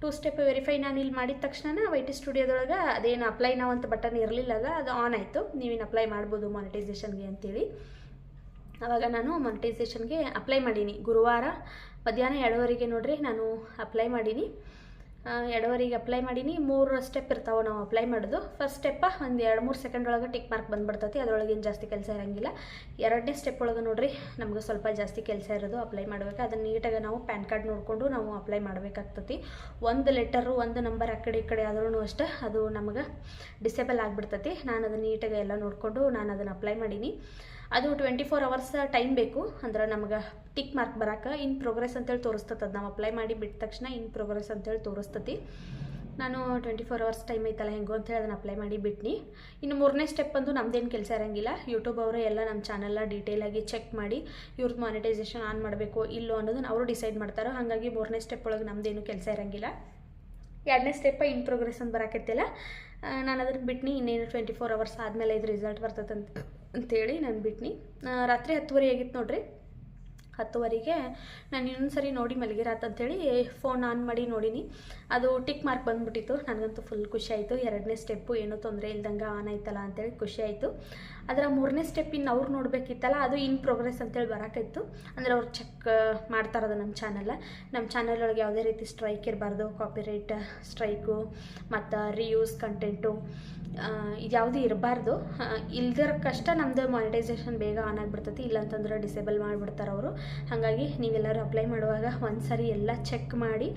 ಟೂ ಸ್ಟೆಪ್ ವೆರಿಫೈ ನಾನು ಇಲ್ಲಿ ಮಾಡಿದ ತಕ್ಷಣ ವೈ ಟಿ ಸ್ಟುಡಿಯೋದೊಳಗೆ ಅದೇನು ಅಪ್ಲೈ ನಾವು ಅಂತ ಬಟನ್ ಇರಲಿಲ್ಲಲ್ಲ, ಅದು ಆನ್ ಆಯಿತು. ನೀವೇನು ಅಪ್ಲೈ ಮಾಡ್ಬೋದು ಮಾನಿಟೈಸೇಷನ್ಗೆ ಅಂತೇಳಿ. ಆವಾಗ ನಾನು ಮಾನಿಟೈಸೇಷನ್ಗೆ ಅಪ್ಲೈ ಮಾಡೀನಿ. ಗುರುವಾರ ಮಧ್ಯಾಹ್ನ ಎರಡುವರೆಗೆ ನೋಡ್ರಿ ನಾನು ಅಪ್ಲೈ ಮಾಡೀನಿ. ಎರಡುವರೆಗೆ ಅಪ್ಲೈ ಮಾಡೀನಿ. ಮೂರು ಸ್ಟೆಪ್ ಇರ್ತಾವೆ ನಾವು ಅಪ್ಲೈ ಮಾಡೋದು. ಫಸ್ಟ್ ಸ್ಟೆಪ್ಪ ಒಂದು ಎರಡು ಮೂರು ಸೆಕೆಂಡ್ ಒಳಗೆ ಟಿಕ್ ಮಾರ್ಕ್ ಬಂದ್ಬಿಡ್ತೈತಿ. ಅದರೊಳಗೆ ಏನು ಜಾಸ್ತಿ ಕೆಲಸ ಇರೋಂಗಿಲ್ಲ. ಎರಡನೇ ಸ್ಟೆಪ್ ಒಳಗೆ ನೋಡ್ರಿ, ನಮ್ಗೆ ಸ್ವಲ್ಪ ಜಾಸ್ತಿ ಕೆಲಸ ಇರೋದು ಅಪ್ಲೈ ಮಾಡಬೇಕು. ಅದನ್ನು ನೀಟಾಗಿ ನಾವು ಪ್ಯಾನ್ ಕಾರ್ಡ್ ನೋಡಿಕೊಂಡು ನಾವು ಅಪ್ಲೈ ಮಾಡಬೇಕಾಗ್ತತಿ. ಒಂದು ಲೆಟರು ಒಂದು ನಂಬರ್ ಆ ಕಡೆ ಈ ಕಡೆ ಆದ್ರೂ ಅಷ್ಟೇ ಅದು ನಮಗೆ ಡಿಸೇಬಲ್ ಆಗಿಬಿಡ್ತತಿ. ನಾನು ಅದನ್ನು ನೀಟಾಗಿ ಎಲ್ಲ ನೋಡಿಕೊಂಡು ನಾನು ಅದನ್ನು ಅಪ್ಲೈ ಮಾಡೀನಿ. ಅದು ಟ್ವೆಂಟಿ ಫೋರ್ ಅವರ್ಸ್ ಟೈಮ್ ಬೇಕು. ಅಂದ್ರೆ ನಮ್ಗೆ ಟಿಕ್ ಮಾರ್ಕ್ ಬರಕ್ಕೆ ಇನ್ ಪ್ರೋಗ್ರೆಸ್ ಅಂತೇಳಿ ತೋರಿಸ್ತದೆ ಅದು ನಾವು ಅಪ್ಲೈ ಮಾಡಿ ಬಿಟ್ಟ ತಕ್ಷಣ ಇನ್ ಪ್ರೋಗ್ರೆಸ್ ಅಂತೇಳಿ ತೋರಿಸ್ತತಿ. ನಾನು ಟ್ವೆಂಟಿ ಫೋರ್ ಅವರ್ಸ್ ಟೈಮ್ ಐತಲ್ಲ, ಹೆಂಗೋ ಅಂತೇಳಿ ಅದನ್ನು ಅಪ್ಲೈ ಮಾಡಿ ಬಿಟ್ನಿ. ಇನ್ನು ಮೂರನೇ ಸ್ಟೆಪ್ ಬಂದು ನಮ್ದೇನು ಕೆಲಸ ಇರೋಂಗಿಲ್ಲ. ಯೂಟ್ಯೂಬ್ ಅವರು ಎಲ್ಲ ನಮ್ಮ ಚಾನಲ್ನ ಡೀಟೇಲಾಗಿ ಚೆಕ್ ಮಾಡಿ ಇವ್ರದ್ದು ಮಾನಿಟೈಸೇಷನ್ ಆನ್ ಮಾಡಬೇಕು, ಇಲ್ಲೋ ಅನ್ನೋದನ್ನ ಅವರು ಡಿಸೈಡ್ ಮಾಡ್ತಾರೆ, ಹಾಗಾಗಿ ಮೂರನೇ ಸ್ಟೆಪ್ ಒಳಗೆ ನಮ್ದೇನು ಕೆಲಸ ಇರೋಂಗಿಲ್ಲ. ಎರಡನೇ ಸ್ಟೆಪ್ ಇನ್ ಪ್ರೋಗ್ರೆಸ್ ಅಂತ ಬರಾಕತ್ತಿಲ್ಲ ನಾನು ಅದನ್ನು ಬಿಟ್ನಿ, ಇನ್ನೇನು ಟ್ವೆಂಟಿ ಫೋರ್ ಅವರ್ಸ್ ಆದಮೇಲೆ ಇದು ರಿಸಲ್ಟ್ ಬರ್ತದೆ ಅಂತ ಅಂತೇಳಿ ನಾನು ಬಿಟ್ನಿ. ರಾತ್ರಿ ಹತ್ತುವರೆ ಆಗಿತ್ತು ನೋಡಿರಿ. ಹತ್ತುವರೆಗೆ ನಾನು ಇನ್ನೊಂದು ಸರಿ ನೋಡಿ ಮಲಗಿರಾತ್ ಅಂತೇಳಿ ಫೋನ್ ಆನ್ ಮಾಡಿ ನೋಡೀನಿ. ಅದು ಟಿಕ್ ಮಾರ್ಕ್ ಬಂದ್ಬಿಟ್ಟಿತ್ತು. ನನಗಂತೂ ಫುಲ್ ಖುಷಿ ಆಯಿತು. ಎರಡನೇ ಸ್ಟೆಪ್ಪು ಏನೂ ತೊಂದರೆ ಇಲ್ದಂಗೆ ಆನ್ ಆಯ್ತಲ್ಲ ಅಂತೇಳಿ ಖುಷಿ ಆಯಿತು. ಅದರ ಮೂರನೇ ಸ್ಟೆಪ್ ಇನ್ನು ಅವ್ರು ನೋಡಬೇಕಿತ್ತಲ್ಲ, ಅದು ಇನ್ ಪ್ರೋಗ್ರೆಸ್ ಅಂತೇಳಿ ಬರಾಕಿತ್ತು. ಅಂದರೆ ಅವ್ರು ಚೆಕ್ ಮಾಡ್ತಾರದು ನಮ್ಮ ಚಾನಲ್ ನಮ್ಮ ಚಾನಲ್ ಒಳಗೆ ಯಾವುದೇ ರೀತಿ ಸ್ಟ್ರೈಕ್ ಇರಬಾರ್ದು. ಕಾಪಿರೈಟ್ ಸ್ಟ್ರೈಕು ಮತ್ತು ರಿಯೂಸ್ ಕಂಟೆಂಟು ಇದು ಯಾವುದೂ ಇರಬಾರ್ದು. ಇಲ್ದಿರ ಕಷ್ಟ ನಮ್ಮದು ಮಾನಿಟೈಸೇಷನ್ ಬೇಗ ಆನ್ ಆಗಿಬಿಡ್ತೈತಿ. ಇಲ್ಲಂತಂದ್ರೆ ಡಿಸೇಬಲ್ ಮಾಡಿಬಿಡ್ತಾರೆ ಅವರು. ಹಾಗಾಗಿ ನೀವೆಲ್ಲರೂ ಅಪ್ಲೈ ಮಾಡುವಾಗ ಒಂದು ಸರಿ ಎಲ್ಲ ಚೆಕ್ ಮಾಡಿ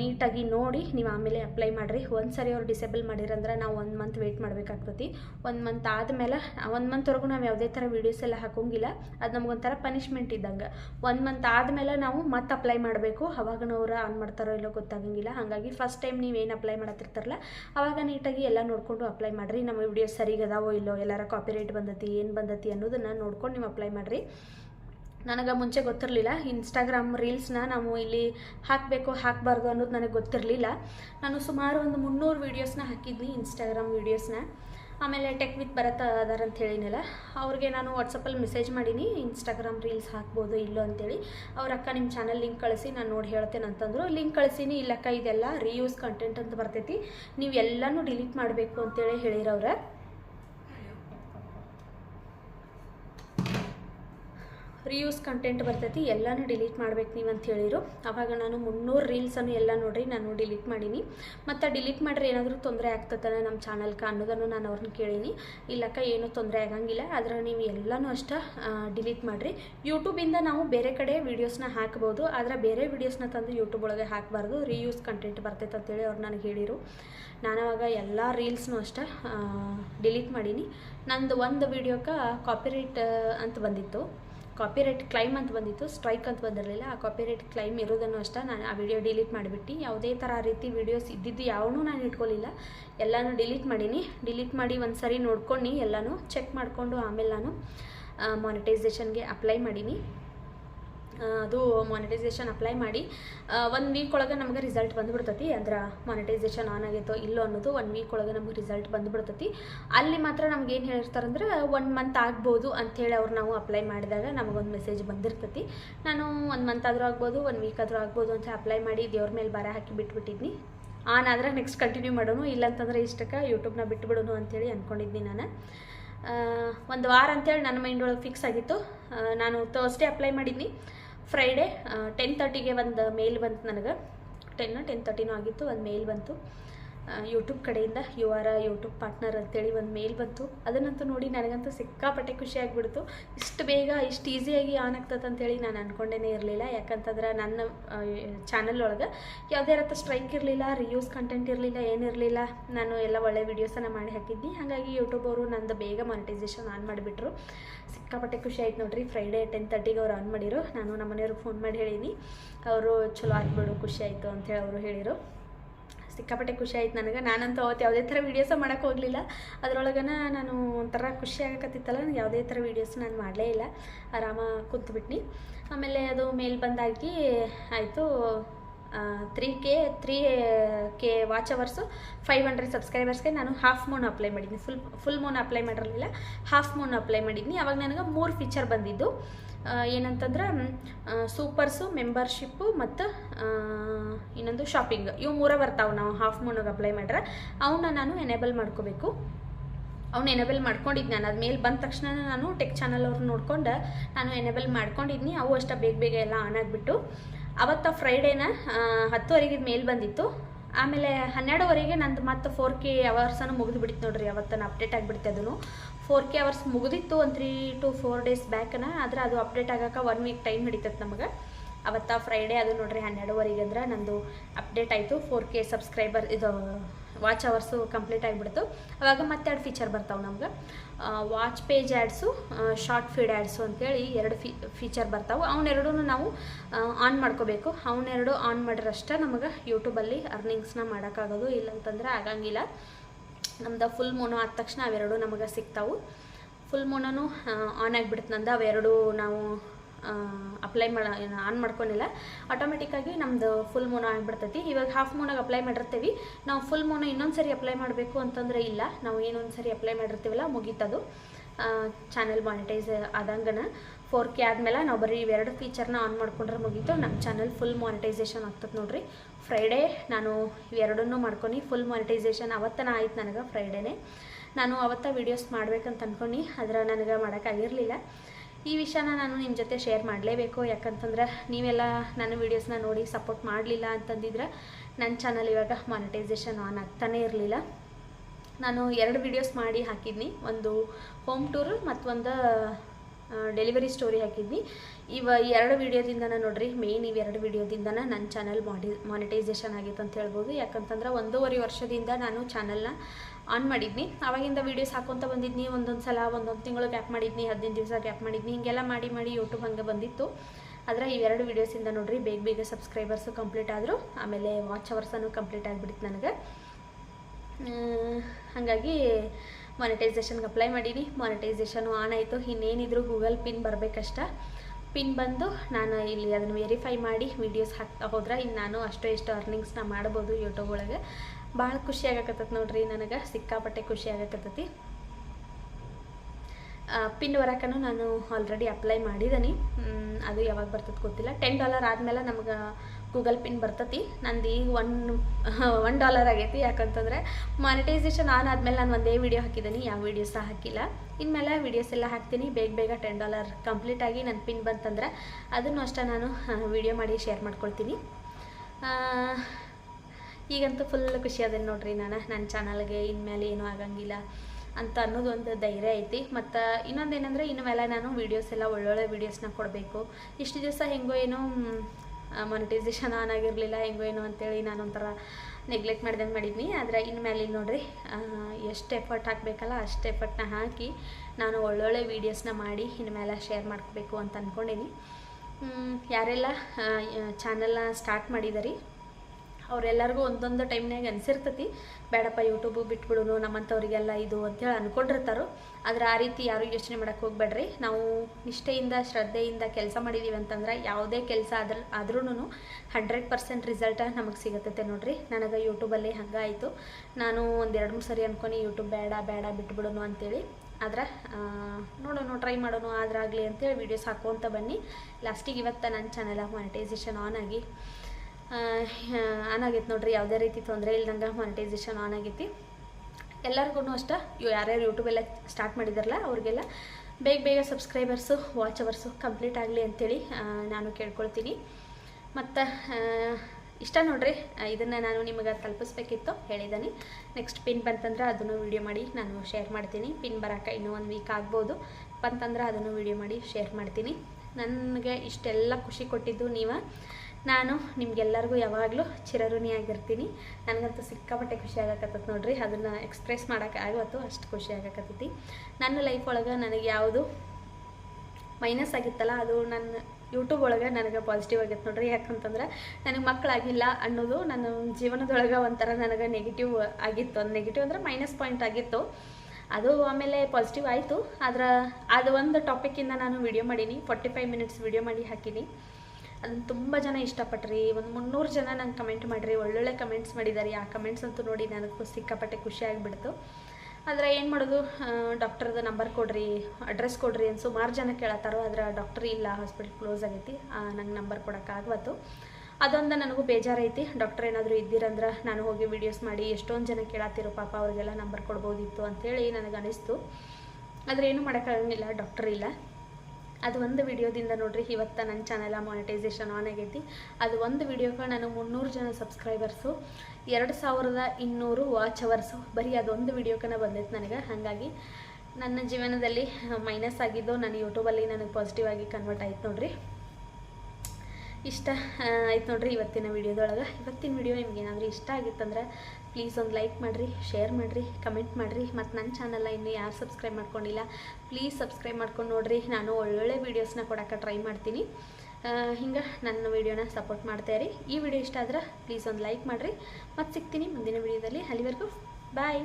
ನೀಟಾಗಿ ನೋಡಿ ನೀವು ಆಮೇಲೆ ಅಪ್ಲೈ ಮಾಡಿರಿ. ಒಂದು ಸರಿ ಅವ್ರು ಡಿಸೇಬಲ್ ಮಾಡಿರಂದ್ರೆ ನಾವು ಒಂದು ಮಂತ್ ವೆಯ್ಟ್ ಮಾಡಬೇಕಾಗ್ತತಿ. ಒಂದು ಮಂತ್ ಆದಮೇಲೆ, ಒಂದು ಮಂತ್ವರೆಗೂ ನಾವು ಯಾವುದೇ ಥರ ವೀಡಿಯೋಸ್ ಎಲ್ಲ ಹಾಕೋಂಗಿಲ್ಲ. ಅದು ನಮಗೊಂಥರ ಪನಿಷ್ಮೆಂಟ್ ಇದ್ದಂಗೆ. ಒಂದು ಮಂತ್ ಆದಮೇಲೆ ನಾವು ಮತ್ತೆ ಅಪ್ಲೈ ಮಾಡಬೇಕು. ಅವಾಗ ಅವ್ರು ಆನ್ ಮಾಡ್ತಾರೋ ಇಲ್ಲೋ ಗೊತ್ತಾಗಂಗಿಲ್ಲ. ಹಾಗಾಗಿ ಫಸ್ಟ್ ಟೈಮ್ ನೀವೇನು ಅಪ್ಲೈ ಮಾಡತ್ತಿರ್ತಾರಲ್ಲ, ಅವಾಗ ನೀಟಾಗಿ ಎಲ್ಲ ನೋಡಿಕೊಂಡು ಅಪ್ಲೈ ಮಾಡಿರಿ. ನಮ್ಮ ವಿಡಿಯೋಸ್ ಸರಿಗದಾವೋ ಇಲ್ಲೋ, ಎಲ್ಲಾರ ಕಾಪಿರೈಟ್ ಬಂದತಿ, ಏನು ಬಂದತಿ ಅನ್ನೋದನ್ನು ನೋಡ್ಕೊಂಡು ನೀವು ಅಪ್ಲೈ ಮಾಡಿರಿ. ನನಗೆ ಮುಂಚೆ ಗೊತ್ತಿರಲಿಲ್ಲ. ಇನ್ಸ್ಟಾಗ್ರಾಮ್ ರೀಲ್ಸ್ನ ನಾವು ಇಲ್ಲಿ ಹಾಕಬೇಕು, ಹಾಕಬಾರ್ದು ಅನ್ನೋದು ನನಗೆ ಗೊತ್ತಿರಲಿಲ್ಲ. ನಾನು ಸುಮಾರು ಒಂದು ಮುನ್ನೂರು ವೀಡಿಯೋಸ್ನ ಹಾಕಿದ್ನಿ ಇನ್ಸ್ಟಾಗ್ರಾಮ್ ವೀಡಿಯೋಸ್ನ ಆಮೇಲೆ ಟೆಕ್ ವಿತ್ ಭರತ್ ಅದಾರ ಅಂತ ಹೇಳಿನಲ್ಲ ಅವ್ರಿಗೆ ನಾನು ವಾಟ್ಸಪ್ಪಲ್ಲಿ ಮೆಸೇಜ್ ಮಾಡೀನಿ ಇನ್ಸ್ಟಾಗ್ರಾಮ್ ರೀಲ್ಸ್ ಹಾಕ್ಬೋದು ಇಲ್ಲೋ ಅಂತೇಳಿ. ಅವ್ರ ಅಕ್ಕ ನಿಮ್ಮ ಚಾನಲ್ ಲಿಂಕ್ ಕಳಿಸಿ, ನಾನು ನೋಡಿ ಹೇಳ್ತೇನೆ ಅಂತಂದರು. ಲಿಂಕ್ ಕಳಿಸೀನಿ, ಇಲ್ಲಕ್ಕ ಇದೆಲ್ಲ ರೀಯೂಸ್ ಕಂಟೆಂಟ್ ಅಂತ ಬರ್ತೈತಿ, ನೀವು ಎಲ್ಲನೂ ಡಿಲೀಟ್ ಮಾಡಬೇಕು ಅಂತೇಳಿ ಹೇಳಿರವ್ರೆ. ರಿಯೂಸ್ ಕಂಟೆಂಟ್ ಬರ್ತೈತಿ, ಎಲ್ಲನೂ ಡಿಲೀಟ್ ಮಾಡ್ಬೇಕು ನೀವು ಅಂತ ಹೇಳಿರು. ಅವಾಗ ನಾನು ಮುನ್ನೂರು ರೀಲ್ಸನ್ನು ಎಲ್ಲ ನೋಡ್ರಿ, ನಾನು ಡಿಲೀಟ್ ಮಾಡೀನಿ. ಮತ್ತು ಡಿಲೀಟ್ ಮಾಡ್ರೆ ಏನಾದರೂ ತೊಂದರೆ ಆಗ್ತದನ ನಮ್ಮ ಚಾನಲ್ಗೆ ಅನ್ನೋದನ್ನು ನಾನು ಅವ್ರನ್ನ ಕೇಳೀನಿ. ಇಲ್ಲಕ್ಕ, ಏನೂ ತೊಂದರೆ ಆಗಂಗಿಲ್ಲ. ಆದರೆ ನೀವು ಎಲ್ಲನೂ ಅಷ್ಟೇ ಡಿಲೀಟ್ ಮಾಡಿರಿ. ಯೂಟ್ಯೂಬಿಂದ ನಾವು ಬೇರೆ ಕಡೆ ವೀಡಿಯೋಸ್ನ ಹಾಕ್ಬೋದು. ಆದರೆ ಬೇರೆ ವೀಡಿಯೋಸ್ನ ತಂದು ಯೂಟ್ಯೂಬ್ ಒಳಗೆ ಹಾಕಬಾರ್ದು. ರೀಯೂಸ್ ಕಂಟೆಂಟ್ ಬರ್ತೈತೆ ಅಂತೇಳಿ ಅವ್ರು ನನಗೆ ಹೇಳಿರು. ನಾನು ಅವಾಗ ಎಲ್ಲ ರೀಲ್ಸ್ನೂ ಅಷ್ಟೇ ಡಿಲೀಟ್ ಮಾಡೀನಿ. ನಂದು ಒಂದು ವೀಡಿಯೋಕ್ಕೆ ಕಾಪಿರೈಟ್ ಅಂತ ಬಂದಿತ್ತು. ಕಾಪಿರೈಟ್ ಕ್ಲೈಮ್ ಅಂತ ಬಂದಿತ್ತು ಸ್ಟ್ರೈಕ್ ಅಂತ ಬಂದಿರಲಿಲ್ಲ. ಆ ಕಾಪಿರೈಟ್ ಕ್ಲೈಮ್ ಇರೋದನ್ನು ಅಷ್ಟೇ ನಾನು ಆ ವಿಡಿಯೋ ಡಿಲೀಟ್ ಮಾಡಿಬಿಟ್ಟು. ಯಾವುದೇ ಥರ ರೀತಿ ವೀಡಿಯೋಸ್ ಇದ್ದಿದ್ದು ಯಾವನೂ ನಾನು ಇಟ್ಕೊಳ್ಳಿಲ್ಲ ಎಲ್ಲನೂ ಡಿಲೀಟ್ ಮಾಡೀನಿ. ಡಿಲೀಟ್ ಮಾಡಿ ಒಂದು ಸರಿ ನೋಡ್ಕೊಂಡು ಎಲ್ಲನೂ ಚೆಕ್ ಮಾಡಿಕೊಂಡು ಆಮೇಲೆ ನಾನು ಮಾನಿಟೈಸೇಷನ್ಗೆ ಅಪ್ಲೈ ಮಾಡೀನಿ. ಅದು ಮಾನಿಟೈಸೇಷನ್ ಅಪ್ಲೈ ಮಾಡಿ ಒಂದು ವೀಕ್ ಒಳಗೆ ನಮಗೆ ರಿಸಲ್ಟ್ ಬಂದುಬಿಡ್ತೈತಿ. ಅಂದ್ರೆ ಮಾನಿಟೈಸೇಷನ್ ಆನ್ ಆಗೈತೋ ಇಲ್ಲೋ ಅನ್ನೋದು ಒನ್ ವೀಕ್ ಒಳಗೆ ನಮಗೆ ರಿಸಲ್ಟ್ ಬಂದುಬಿಡ್ತೈತಿ. ಅಲ್ಲಿ ಮಾತ್ರ ನಮ್ಗೆ ಏನು ಹೇಳಿರ್ತಾರಂದ್ರೆ ಒನ್ ಮಂತ್ ಆಗ್ಬೋದು ಅಂಥೇಳಿ ಅವ್ರು ನಾವು ಅಪ್ಲೈ ಮಾಡಿದಾಗ ನಮಗೊಂದು ಮೆಸೇಜ್ ಬಂದಿರ್ತೈತಿ. ನಾನು ಒಂದು ಮಂತ್ ಆದರೂ ಆಗ್ಬೋದು ಒನ್ ವೀಕ್ ಆದರೂ ಆಗ್ಬೋದು ಅಂತ ಅಪ್ಲೈ ಮಾಡಿ ದೇವ್ರ ಮೇಲೆ ಬರ ಹಾಕಿ ಬಿಟ್ಬಿಟ್ಟಿದ್ನಿ. ಆನ್ ಆದರೆ ನೆಕ್ಸ್ಟ್ ಕಂಟಿನ್ಯೂ ಮಾಡೋನು, ಇಲ್ಲಂತಂದ್ರೆ ಇಷ್ಟಕ್ಕೆ ಯೂಟ್ಯೂಬ್ನ ಬಿಟ್ಬಿಡೋನು ಅಂಥೇಳಿ ಅಂದ್ಕೊಂಡಿದ್ನಿ ನಾನು. ಒಂದು ವಾರ ಅಂತೇಳಿ ನನ್ನ ಮೈಂಡ್ ಒಳಗೆ ಫಿಕ್ಸ್ ಆಗಿತ್ತು. ನಾನು ತರ್ಸ್ಡೇ ಅಪ್ಲೈ ಮಾಡಿದ್ನಿ. ಫ್ರೈಡೇ ಟೆನ್ ತರ್ಟಿಗೆ ಒಂದು ಮೇಲ್ ಬಂತು ನನಗೆ. ಟೆನ್ ಟೆನ್ ತರ್ಟಿನೂ ಆಗಿತ್ತು ಒಂದು ಮೇಲ್ ಬಂತು. ಯೂಟ್ಯೂಬ್ ಕಡೆಯಿಂದ ಯು ಆರ್ ಯೂಟ್ಯೂಬ್ ಪಾರ್ಟ್ನರ್ ಅಂತೇಳಿ ಒಂದು ಮೇಲ್ ಬಂತು. ಅದನ್ನಂತೂ ನೋಡಿ ನನಗಂತೂ ಸಿಕ್ಕಾಪಟ್ಟೆ ಖುಷಿ ಆಗಿಬಿಡ್ತು. ಇಷ್ಟು ಬೇಗ, ಇಷ್ಟು ಈಸಿಯಾಗಿ ಆನ್ ಆಗ್ತದೆ ಅಂತೇಳಿ ನಾನು ಅಂದ್ಕೊಂಡೇ ಇರಲಿಲ್ಲ. ಯಾಕಂತಂದ್ರೆ ನನ್ನ ಚಾನಲ್ ಒಳಗೆ ಯಾವುದೇ ರೀತಿ ಸ್ಟ್ರೈಕ್ ಇರಲಿಲ್ಲ ರಿಯೂಸ್ ಕಂಟೆಂಟ್ ಇರಲಿಲ್ಲ ಏನಿರಲಿಲ್ಲ ನಾನು ಎಲ್ಲ ಒಳ್ಳೆ ವೀಡಿಯೋಸನ್ನು ಮಾಡಿ ಹಾಕಿದ್ದೆ ಹಾಗಾಗಿ ಯೂಟ್ಯೂಬ್ ಅವರು ನಂದು ಬೇಗ ಮಾನಿಟೈಸೇಷನ್ ಆನ್ ಮಾಡಿಬಿಟ್ರು. ಸಿಕ್ಕಾಪಟ್ಟೆ ಖುಷಿ ಆಯ್ತು ನೋಡ್ರಿ. ಫ್ರೈಡೇ ಟೆನ್ ತರ್ಟಿಗೆ ಅವ್ರು ಆನ್ ಮಾಡಿರು. ನಾನು ನಮ್ಮ ಮನೆಯವ್ರಿಗೆ ಫೋನ್ ಮಾಡಿ ಹೇಳೀನಿ. ಅವರು ಚಲೋ ಬಿಡು ಖುಷಿ ಆಯಿತು ಅಂಥೇಳಿ ಅವರು ಹೇಳಿರು. ಸಿಕ್ಕಾಪಟ್ಟೆ ಖುಷಿ ಆಯ್ತು ನನಗೆ. ನಾನಂತೂ ಅವತ್ತು ಯಾವುದೇ ಥರ ವೀಡಿಯೋಸ ಮಾಡೋಕ್ಕೆ ಹೋಗಲಿಲ್ಲ. ಅದರೊಳಗನ ನಾನು ಒಂಥರ ಖುಷಿ ಆಗಕತ್ತಿತ್ತಲ್ಲ ನನಗೆ ಯಾವುದೇ ಥರ ವೀಡಿಯೋಸ್ ನಾನು ಮಾಡಲೇ ಇಲ್ಲ. ಆರಾಮ ಕೂತ್ಬಿಟ್ನಿ. ಆಮೇಲೆ ಅದು ಮೇಲ್ ಬಂದಾಗಿ ಆಯಿತು three K three K watch hours five hundred ಸಬ್ಸ್ಕ್ರೈಬರ್ಸ್ಗೆ ನಾನು ಹಾಫ್ ಮೂನ್ ಅಪ್ಲೈ ಮಾಡಿದ್ನಿ. ಫುಲ್ ಫುಲ್ ಮೂನ್ ಅಪ್ಲೈ ಮಾಡಿರಲಿಲ್ಲ ಹಾಫ್ ಮೂನ್ ಅಪ್ಲೈ ಮಾಡಿದ್ನಿ. ಅವಾಗ ನನಗೆ ಮೂರು ಫೀಚರ್ ಬಂದಿದ್ದು. ಏನಂತಂದ್ರೆ ಸೂಪರ್ಸು, ಮೆಂಬರ್ಶಿಪ್ಪು ಮತ್ತು ಇನ್ನೊಂದು ಶಾಪಿಂಗ್. ಇವು ಮೂರೇ ಬರ್ತಾವೆ ನಾವು ಹಾಫ್ ಮೂನಾಗ ಅಪ್ಲೈ ಮಾಡ್ರೆ. ಅವನ್ನ ನಾನು ಎನೇಬಲ್ ಮಾಡ್ಕೋಬೇಕು. ಅವ್ನು ಎನೇಬಲ್ ಮಾಡ್ಕೊಂಡಿದ್ದೆ ನಾನು. ಅದು ಮೇಲೆ ಬಂದ ತಕ್ಷಣ ನಾನು ಟೆಕ್ ಚಾನಲ್ ಅವ್ರು ನೋಡ್ಕೊಂಡು ನಾನು ಎನೇಬಲ್ ಮಾಡ್ಕೊಂಡಿದ್ನಿ. ಅವು ಅಷ್ಟ ಬೇಗ ಬೇಗ ಎಲ್ಲ ಆನ್ ಆಗಿಬಿಟ್ಟು. ಅವತ್ತು ಫ್ರೈಡೇನ ಹತ್ತುವರೆಗೆ ಮೇಲ್ ಬಂದಿತ್ತು. ಆಮೇಲೆ ಹನ್ನೆರಡುವರೆಗೆ ನಂದು ಮತ್ತೆ ಫೋರ್ ಕೆ ಅವರ್ಸನ್ನು ಮುಗಿದು ಬಿಡ್ತು ನೋಡ್ರಿ. ನಾನು ಅಪ್ಡೇಟ್ ಆಗಿಬಿಡ್ತೆ ಅದನ್ನು ಫೋರ್ ಕೆ ಅವರ್ಸ್ ಮುಗಿದಿತ್ತು ಒಂದು ತ್ರೀ ಟು ಫೋರ್ ಡೇಸ್ ಬ್ಯಾಕನ ಆದರೆ ಅದು ಅಪ್ಡೇಟ್ ಆಗೋಕೆ ಒನ್ ವೀಕ್ ಟೈಮ್ ಹಿಡಿತೈತೆ ನಮಗೆ. ಅವತ್ತ ಫ್ರೈಡೇ ಅದು ನೋಡ್ರಿ ಹನ್ನೆರಡುವರೆಗೆ ಅಂದ್ರೆ ನಂದು ಅಪ್ಡೇಟ್ ಆಯಿತು. ಫೋರ್ ಕೆ ಸಬ್ಸ್ಕ್ರೈಬರ್ ಇದು ವಾಚ್ ಅವರ್ಸು ಕಂಪ್ಲೀಟ್ ಆಗಿಬಿಡ್ತು. ಅವಾಗ ಮತ್ತೆರಡು ಫೀಚರ್ ಬರ್ತಾವೆ ನಮ್ಗೆ. Watch page ads short feed ads ಅಂತೇಳಿ ಎರಡು ಫೀ ಫೀಚರ್ ಬರ್ತಾವೆ. ಅವನ್ನೆರಡೂ ನಾವು ಆನ್ ಮಾಡ್ಕೋಬೇಕು. ಅವನ್ನೆರಡು ಆನ್ ಮಾಡಿರಷ್ಟೇ ನಮಗೆ ಯೂಟ್ಯೂಬಲ್ಲಿ ಅರ್ನಿಂಗ್ಸ್ನ ಮಾಡೋಕ್ಕಾಗೋದು ಇಲ್ಲಂತಂದ್ರೆ ಆಗಂಗಿಲ್ಲ. ನಮ್ದು ಫುಲ್ ಮೋನೋ ಆದ ತಕ್ಷಣ ಅವೆರಡು ನಮಗೆ ಸಿಗ್ತಾವೆ. ಫುಲ್ ಮೋನೋನು ಆನ್ ಆಗಿಬಿಡುತ್ತೆ ನಂದು ಅವೆರಡು ನಾವು ಅಪ್ಲೈ ಮಾಡ ಆನ್ ಮಾಡ್ಕೊಂಡಿಲ್ಲ. ಆಟೋಮೆಟಿಕ್ಕಾಗಿ ನಮ್ಮದು ಫುಲ್ ಮೋನೋ ಆಗಿಬಿಡ್ತೈತಿ. ಇವಾಗ ಹಾಫ್ ಮೋನಾಗ ಅಪ್ಲೈ ಮಾಡಿರ್ತೀವಿ. ನಾವು ಫುಲ್ ಮೋನೋ ಇನ್ನೊಂದು ಸರಿ ಅಪ್ಲೈ ಮಾಡಬೇಕು ಅಂತಂದ್ರೆ ಇಲ್ಲ. ನಾವು ಏನೊಂದು ಸರಿ ಅಪ್ಲೈ ಮಾಡಿರ್ತೀವಲ್ಲ, ಮುಗೀತದು. ಚಾನಲ್ ಮಾನಿಟೈಸ್ ಆದಂಗನ. ಫೋರ್ ಕೆ ಆದಮೇಲೆ ನಾವು ಬರೀ ಇವೆರಡು ಫೀಚರ್ನ ಆನ್ ಮಾಡ್ಕೊಂಡ್ರೆ ಮುಗೀತು. ನಮ್ಮ ಚಾನಲ್ ಫುಲ್ ಮಾನಿಟೈಸೇಷನ್ ಆಗ್ತದೆ ನೋಡ್ರಿ. ಫ್ರೈಡೇ ನಾನು ಇವೆರಡನ್ನೂ ಮಾಡ್ಕೊಂಡು ಫುಲ್ ಮಾನಿಟೈಸೇಷನ್ ಅವತ್ತನ ಆಯ್ತು ನನಗೆ ಫ್ರೈಡೇನೆ ನಾನು ಅವತ್ತ ವೀಡಿಯೋಸ್ ಮಾಡ್ಬೇಕಂತ ಅಂದ್ಕೊಂಡು ಆದ್ರೆ ನನಗೆ ಮಾಡೋಕ್ಕಾಗಿರಲಿಲ್ಲ ಈ ವಿಷಯನ ನಾನು ನಿಮ್ಮ ಜೊತೆ ಶೇರ್ ಮಾಡಲೇಬೇಕು, ಯಾಕಂತಂದ್ರೆ ನೀವೆಲ್ಲ ನನ್ನ ವೀಡಿಯೋಸ್ನ ನೋಡಿ ಸಪೋರ್ಟ್ ಮಾಡಲಿಲ್ಲ ಅಂತಂದಿದ್ರೆ ನನ್ನ ಚಾನಲ್ ಇವಾಗ ಮಾನಿಟೈಸೇಷನ್ ಆನ್ ಆಗ್ತಾನೇ ಇರಲಿಲ್ಲ. ನಾನು ಎರಡು ವೀಡಿಯೋಸ್ ಮಾಡಿ ಹಾಕಿದ್ನಿ, ಒಂದು ಹೋಮ್ ಟೂರ್ ಮತ್ತೊಂದು ಡೆಲಿವರಿ ಸ್ಟೋರಿ ಹಾಕಿದ್ನಿ ಇವ ಈ ಎರಡು ವೀಡಿಯೋದಿಂದನ ನೋಡ್ರಿ ಮೇಯ್ನ್ ಇವೆರಡು ವೀಡಿಯೋದಿಂದನ ನನ್ನ ಚಾನಲ್ ಮಾಡಿ ಮಾನಿಟೈಸೇಷನ್ ಆಗಿತ್ತು ಅಂತ ಹೇಳ್ಬೋದು. ಯಾಕಂತಂದ್ರೆ ಒಂದೂವರೆ ವರ್ಷದಿಂದ ನಾನು ಚಾನಲ್ನ ಆನ್ ಮಾಡಿದ್ನಿ. ಆವಾಗಿಂದ ವೀಡಿಯೋಸ್ ಹಾಕೊತ ಬಂದಿದ್ನಿ. ಒಂದೊಂದು ಸಲ ಒಂದೊಂದು ತಿಂಗಳು ಗ್ಯಾಪ್ ಮಾಡಿದ್ನಿ, ಹದಿನೈದು ದಿವಸ ಗ್ಯಾಪ್ ಮಾಡಿದ್ನಿ. ಹಿಂಗೆಲ್ಲ ಮಾಡಿ ಮಾಡಿ ಯೂಟ್ಯೂಬ್ ಹಂಗೆ ಬಂದಿತ್ತು. ಆದರೆ ಇವೆರಡು ವೀಡಿಯೋಸಿಂದ ನೋಡ್ರಿ, ಬೇಗ ಬೇಗ ಸಬ್ಸ್ಕ್ರೈಬರ್ಸು ಕಂಪ್ಲೀಟ್ ಆದರು. ಆಮೇಲೆ ವಾಚ್ ಅವರ್ಸನ್ನು ಕಂಪ್ಲೀಟ್ ಆಗಿಬಿಡ್ತು ನನಗೆ. ಹಾಗಾಗಿ ಮಾನಿಟೈಸೇಷನ್ಗೆ ಅಪ್ಲೈ ಮಾಡೀನಿ. ಮಾನಿಟೈಸೇಷನು ಆನ್ ಆಯಿತು. ಇನ್ನೇನಿದ್ರು ಗೂಗಲ್ ಪಿನ್ ಬರಬೇಕಷ್ಟ. ಪಿನ್ ಬಂದು ನಾನು ಇಲ್ಲಿ ಅದನ್ನು ವೆರಿಫೈ ಮಾಡಿ ವೀಡಿಯೋಸ್ ಹಾಕ್ತಾ ಹೋದ್ರೆ ಇನ್ನು ನಾನು ಅಷ್ಟೋ ಇಷ್ಟು ಅರ್ನಿಂಗ್ಸ್ನ ಮಾಡ್ಬೋದು ಯೂಟ್ಯೂಬ್ ಒಳಗೆ. ಭಾಳ ಖುಷಿ ಆಗಕತ್ತೈತೆ ನೋಡ್ರಿ ನನಗೆ. ಸಿಕ್ಕಾಪಟ್ಟೆ ಖುಷಿ ಆಗಕತ್ತೈತಿ. ಪಿನ್ ಬರೋಕನು ನಾನು ಆಲ್ರೆಡಿ ಅಪ್ಲೈ ಮಾಡಿದ್ದೀನಿ ಅದು ಯಾವಾಗ ಬರ್ತದೆ ಗೊತ್ತಿಲ್ಲ. ಟೆನ್ ಡಾಲರ್ ಆದಮೇಲೆ ನಮ್ಗೆ ಗೂಗಲ್ ಪಿನ್ ಬರ್ತತಿ. ನಂದು ಈಗ ಒನ್ ಒನ್ ಡಾಲರ್ ಆಗೈತಿ. ಯಾಕಂತಂದರೆ ಮಾನಿಟೈಸೇಷನ್ ಆನ್ ಆದಮೇಲೆ ನಾನು ಒಂದೇ ವೀಡಿಯೋ ಹಾಕಿದ್ದೀನಿ ಯಾವ ವೀಡಿಯೋ ಸಹ ಹಾಕಿಲ್ಲ. ಇನ್ಮೇಲೆ ವೀಡಿಯೋಸ್ ಎಲ್ಲ ಹಾಕ್ತೀನಿ. ಬೇಗ ಬೇಗ ಟೆನ್ ಡಾಲರ್ ಕಂಪ್ಲೀಟ್ ಆಗಿ ನನ್ನ ಪಿನ್ ಬಂತಂದ್ರೆ ಅದನ್ನು ಅಷ್ಟೇ ನಾನು ವೀಡಿಯೋ ಮಾಡಿ ಶೇರ್ ಮಾಡ್ಕೊಳ್ತೀನಿ. ಈಗಂತೂ ಫುಲ್ ಖುಷಿ ಅದೇನು ನೋಡಿರಿ ನಾನು. ನನ್ನ ಚಾನಲ್ಗೆ ಇನ್ಮೇಲೆ ಏನೂ ಆಗಂಗಿಲ್ಲ ಅಂತ ಅನ್ನೋದು ಒಂದು ಧೈರ್ಯ ಐತಿ. ಮತ್ತು ಇನ್ನೊಂದು ಏನಂದರೆ ಇನ್ನು ಮೇಲೆ ನಾನು ವೀಡಿಯೋಸ್ ಎಲ್ಲ ಒಳ್ಳೊಳ್ಳೆ ವೀಡಿಯೋಸ್ನ ಕೊಡಬೇಕು. ಇಷ್ಟು ದಿವಸ ಹೆಂಗೋ ಏನೋ ಮಾನಿಟೈಸೇಷನ್ ಆನ್ ಆಗಿರಲಿಲ್ಲ, ಹೆಂಗೋ ಏನೋ ಅಂತೇಳಿ ನಾನು ಒಂಥರ ನೆಗ್ಲೆಕ್ಟ್ ಮಾಡ್ದಂಗೆ ಮಾಡಿದ್ನಿ. ಆದರೆ ಇನ್ಮೇಲೆ ಇಲ್ಲಿ ನೋಡ್ರಿ ಎಷ್ಟು ಎಫರ್ಟ್ ಹಾಕಬೇಕಲ್ಲ, ಅಷ್ಟು ಎಫರ್ಟ್ನ ಹಾಕಿ ನಾನು ಒಳ್ಳೊಳ್ಳೆ ವೀಡಿಯೋಸ್ನ ಮಾಡಿ ಇನ್ಮೇಲೆ ಶೇರ್ ಮಾಡ್ಕೋಬೇಕು ಅಂತ ಅಂದ್ಕೊಂಡೀನಿ ಯಾರೆಲ್ಲ ಚಾನಲ್ನ ಸ್ಟಾರ್ಟ್ ಮಾಡಿದಾರಿ ಅವರೆಲ್ಲರಿಗೂ ಒಂದೊಂದು ಟೈಮ್ನಾಗ ಅನಿಸಿರ್ತತಿ. ಬೇಡಪ್ಪ ಯೂಟ್ಯೂಬು ಬಿಟ್ಬಿಡೋನು, ನಮ್ಮಂಥವ್ರಿಗೆಲ್ಲ ಇದು ಅಂತೇಳಿ ಅಂದ್ಕೊಂಡಿರ್ತಾರೋ ಆದರೆ ಆ ರೀತಿ ಯಾರು ಯೋಚನೆ ಮಾಡೋಕ್ಕೆ ಹೋಗ್ಬೇಡ್ರಿ. ನಾವು ನಿಷ್ಠೆಯಿಂದ, ಶ್ರದ್ಧೆಯಿಂದ ಕೆಲಸ ಮಾಡಿದ್ದೀವಿ ಅಂತಂದ್ರೆ ಯಾವುದೇ ಕೆಲಸ ಆದ್ರ ಆದ್ರೂ ಹಂಡ್ರೆಡ್ ಪರ್ಸೆಂಟ್ ರಿಸಲ್ಟ ನಮಗೆ ಸಿಗತ್ತೈತೆ ನೋಡ್ರಿ. ನನಗೆ ಯೂಟ್ಯೂಬಲ್ಲಿ ಹಂಗಾಯಿತು ನಾನು ಒಂದು ಎರಡು ಮೂರು ಸರಿ ಅನ್ಕೊಂಡು ಯೂಟ್ಯೂಬ್ ಬೇಡ ಬೇಡ, ಬಿಟ್ಬಿಡೋನು ಅಂತೇಳಿ. ಆದ್ರೆ ನೋಡೋಣ ಟ್ರೈ ಮಾಡೋಣ ಆದ್ರಾಗಲಿ ಅಂತೇಳಿ ವೀಡಿಯೋಸ್ ಹಾಕೋಂತ ಬನ್ನಿ. ಲಾಸ್ಟಿಗೆ ಇವತ್ತು ನನ್ನ ಚಾನಲ್ ಮಾನಿಟೈಸೇಷನ್ ಆನ್ ಆಗಿ ಆನ್ ಆಗೈತೆ ನೋಡ್ರಿ, ಯಾವುದೇ ರೀತಿ ತೊಂದರೆ ಇಲ್ದಂಗೆ ಮಾನಿಟೈಸೇಷನ್ ಆನ್ ಆಗೈತಿ. ಎಲ್ಲರಿಗೂ ಅಷ್ಟೇ ಯಾರ್ಯಾರು ಯೂಟ್ಯೂಬೆಲ್ಲ ಸ್ಟಾರ್ಟ್ ಮಾಡಿದಾರಲ್ಲ, ಅವ್ರಿಗೆಲ್ಲ ಬೇಗ ಬೇಗ ಸಬ್ಸ್ಕ್ರೈಬರ್ಸು ವಾಚ್ ಅವರ್ಸು ಕಂಪ್ಲೀಟ್ ಆಗಲಿ ಅಂತೇಳಿ ನಾನು ಕೇಳ್ಕೊಳ್ತೀನಿ. ಮತ್ತು ಇಷ್ಟ ನೋಡ್ರಿ ಇದನ್ನು ನಾನು ನಿಮಗೆ ತಲುಪಿಸ್ಬೇಕಿತ್ತು ಹೇಳಿದ್ದೀನಿ ನೆಕ್ಸ್ಟ್ ಪಿನ್ ಬಂತಂದ್ರೆ ಅದನ್ನು ವೀಡಿಯೋ ಮಾಡಿ ನಾನು ಶೇರ್ ಮಾಡ್ತೀನಿ. ಪಿನ್ ಬರೋಕೆ ಇನ್ನೂ ಒಂದು ವೀಕ್ ಆಗ್ಬೋದು. ಬಂತಂದ್ರೆ ಅದನ್ನು ವೀಡಿಯೋ ಮಾಡಿ ಶೇರ್ ಮಾಡ್ತೀನಿ. ನನಗೆ ಇಷ್ಟೆಲ್ಲ ಖುಷಿ ಕೊಟ್ಟಿದ್ದು ನೀವು. ನಾನು ನಿಮ್ಗೆಲ್ಲರಿಗೂ ಯಾವಾಗಲೂ ಚಿರಋಣಿಯಾಗಿರ್ತೀನಿ. ನನಗಂತೂ ಸಿಕ್ಕಾಪಟ್ಟೆ ಖುಷಿ ಆಗಕತ್ತೈತೆ ನೋಡ್ರಿ. ಅದನ್ನು ಎಕ್ಸ್ಪ್ರೆಸ್ ಮಾಡೋಕೆ ಆಗವತ್ತು ಅಷ್ಟು ಖುಷಿ ಆಗಕತ್ತೈತಿ. ನನ್ನ ಲೈಫ್ ಒಳಗೆ ನನಗೆ ಯಾವುದು ಮೈನಸ್ ಆಗಿತ್ತಲ್ಲ, ಅದು ನನ್ನ ಯೂಟ್ಯೂಬ್ ಒಳಗೆ ನನಗೆ ಪಾಸಿಟಿವ್ ಆಗೈತೆ ನೋಡ್ರಿ. ಯಾಕಂತಂದ್ರೆ ನನಗೆ ಮಕ್ಕಳಾಗಿಲ್ಲ ಅನ್ನೋದು ನನ್ನ ಜೀವನದೊಳಗೆ ಒಂಥರ ನನಗೆ ನೆಗೆಟಿವ್ ಆಗಿತ್ತು. ಒಂದು ನೆಗೆಟಿವ್ ಅಂದರೆ ಮೈನಸ್ ಪಾಯಿಂಟ್ ಆಗಿತ್ತು. ಅದು ಆಮೇಲೆ ಪಾಸಿಟಿವ್ ಆಯಿತು. ಆದ್ರೆ ಅದು ಒಂದು ಟಾಪಿಕ್ಕಿಂದ ನಾನು ವಿಡಿಯೋ ಮಾಡೀನಿ. ಫಾರ್ಟಿ ಫೈವ್ ಮಿನಿಟ್ಸ್ ವಿಡಿಯೋ ಮಾಡಿ ಹಾಕೀನಿ. ಅದನ್ನು ತುಂಬ ಜನ ಇಷ್ಟಪಟ್ರಿ. ಒಂದು ಮುನ್ನೂರು ಜನ ನಂಗೆ ಕಮೆಂಟ್ ಮಾಡಿರಿ. ಒಳ್ಳೊಳ್ಳೆ ಕಮೆಂಟ್ಸ್ ಮಾಡಿದ್ದಾರೆ ಆ ಕಮೆಂಟ್ಸ್ ಅಂತೂ ನೋಡಿ ನನಗೂ ಸಿಕ್ಕಾಪಟ್ಟೆ ಖುಷಿ ಆಗಿಬಿಡ್ತು. ಆದರೆ ಏನು ಮಾಡೋದು? ಡಾಕ್ಟರ್ದು ನಂಬರ್ ಕೊಡ್ರಿ ಅಡ್ರೆಸ್ ಕೊಡ್ರಿ ಅಂತ ಸುಮಾರು ಜನ ಕೇಳತ್ತಾರೋ, ಆದರೆ ಡಾಕ್ಟರ್ ಇಲ್ಲ. ಹಾಸ್ಪಿಟಲ್ ಕ್ಲೋಸ್ ಆಗೈತಿ. ನಂಗೆ ನಂಬರ್ ಕೊಡೋಕ್ಕಾಗವತ್ತು ಅದೊಂದು ನನಗೂ ಬೇಜಾರೈತಿ. ಡಾಕ್ಟರ್ ಏನಾದರೂ ಇದ್ದೀರಂದ್ರೆ ನಾನು ಹೋಗಿ ವೀಡಿಯೋಸ್ ಮಾಡಿ ಎಷ್ಟೊಂದು ಜನ ಕೇಳತ್ತಿರೋ ಪಾಪ ಅವ್ರಿಗೆಲ್ಲ ನಂಬರ್ ಕೊಡ್ಬೋದಿತ್ತು ಅಂಥೇಳಿ ನನಗೆ ಅನಿಸ್ತು. ಆದರೆ ಏನೂ ಮಾಡೋಕ್ಕಾಗಂಗಿಲ್ಲ ಡಾಕ್ಟರ್ ಇಲ್ಲ. ಅದು ಒಂದು ವಿಡಿಯೋದಿಂದ ನೋಡ್ರಿ. ಇವತ್ತು ನನ್ನ ಚಾನೆಲ ಮಾನಿಟೈಸೇಷನ್ ಆನ್ ಆಗೈತಿ. ಅದು ಒಂದು ವಿಡಿಯೋಗೆ ನಾನು ಮುನ್ನೂರು ಜನ ಸಬ್ಸ್ಕ್ರೈಬರ್ಸು ಎರಡು ಸಾವಿರದ ಇನ್ನೂರು ವಾಚ್ ಅವರ್ಸು ಬರೀ ಅದೊಂದು ವಿಡಿಯೋಕನ ಬಂದೈತೆ ನನಗೆ. ಹಾಗಾಗಿ ನನ್ನ ಜೀವನದಲ್ಲಿ ಮೈನಸ್ ಆಗಿದ್ದು ನಾನು ಯೂಟ್ಯೂಬಲ್ಲಿ ನನಗೆ ಪಾಸಿಟಿವ್ ಆಗಿ ಕನ್ವರ್ಟ್ ಆಯ್ತು ನೋಡ್ರಿ. ಇಷ್ಟ ಆಯ್ತು ನೋಡ್ರಿ ಇವತ್ತಿನ ವಿಡಿಯೋದೊಳಗೆ. ಇವತ್ತಿನ ವಿಡಿಯೋ ನಿಮ್ಗೆ ಏನಾದರೂ ಇಷ್ಟ ಆಗಿತ್ತಂದ್ರೆ ಪ್ಲೀಸ್ ಒಂದು ಲೈಕ್ ಮಾಡಿರಿ ಶೇರ್ ಮಾಡಿರಿ ಕಮೆಂಟ್ ಮಾಡಿರಿ. ಮತ್ತು ನನ್ನ ಚಾನಲ್ಲ ಇನ್ನೂ ಯಾರು ಸಬ್ಸ್ಕ್ರೈಬ್ ಮಾಡ್ಕೊಂಡಿಲ್ಲ ಪ್ಲೀಸ್ ಸಬ್ಸ್ಕ್ರೈಬ್ ಮಾಡ್ಕೊಂಡು ನೋಡಿರಿ. ನಾನು ಒಳ್ಳೊಳ್ಳೆ ವೀಡಿಯೋಸ್ನ ಕೊಡೋಕೆ ಟ್ರೈ ಮಾಡ್ತೀನಿ. ಹಿಂಗೆ ನನ್ನ ವೀಡಿಯೋನ ಸಪೋರ್ಟ್ ಮಾಡ್ತಾ ಈ ವಿಡಿಯೋ ಇಷ್ಟ ಆದ್ರೆ ಪ್ಲೀಸ್ ಒಂದು ಲೈಕ್ ಮಾಡಿರಿ. ಮತ್ತು ಸಿಗ್ತೀನಿ ಮುಂದಿನ ವಿಡಿಯೋದಲ್ಲಿ. ಅಲ್ಲಿವರೆಗೂ ಬಾಯ್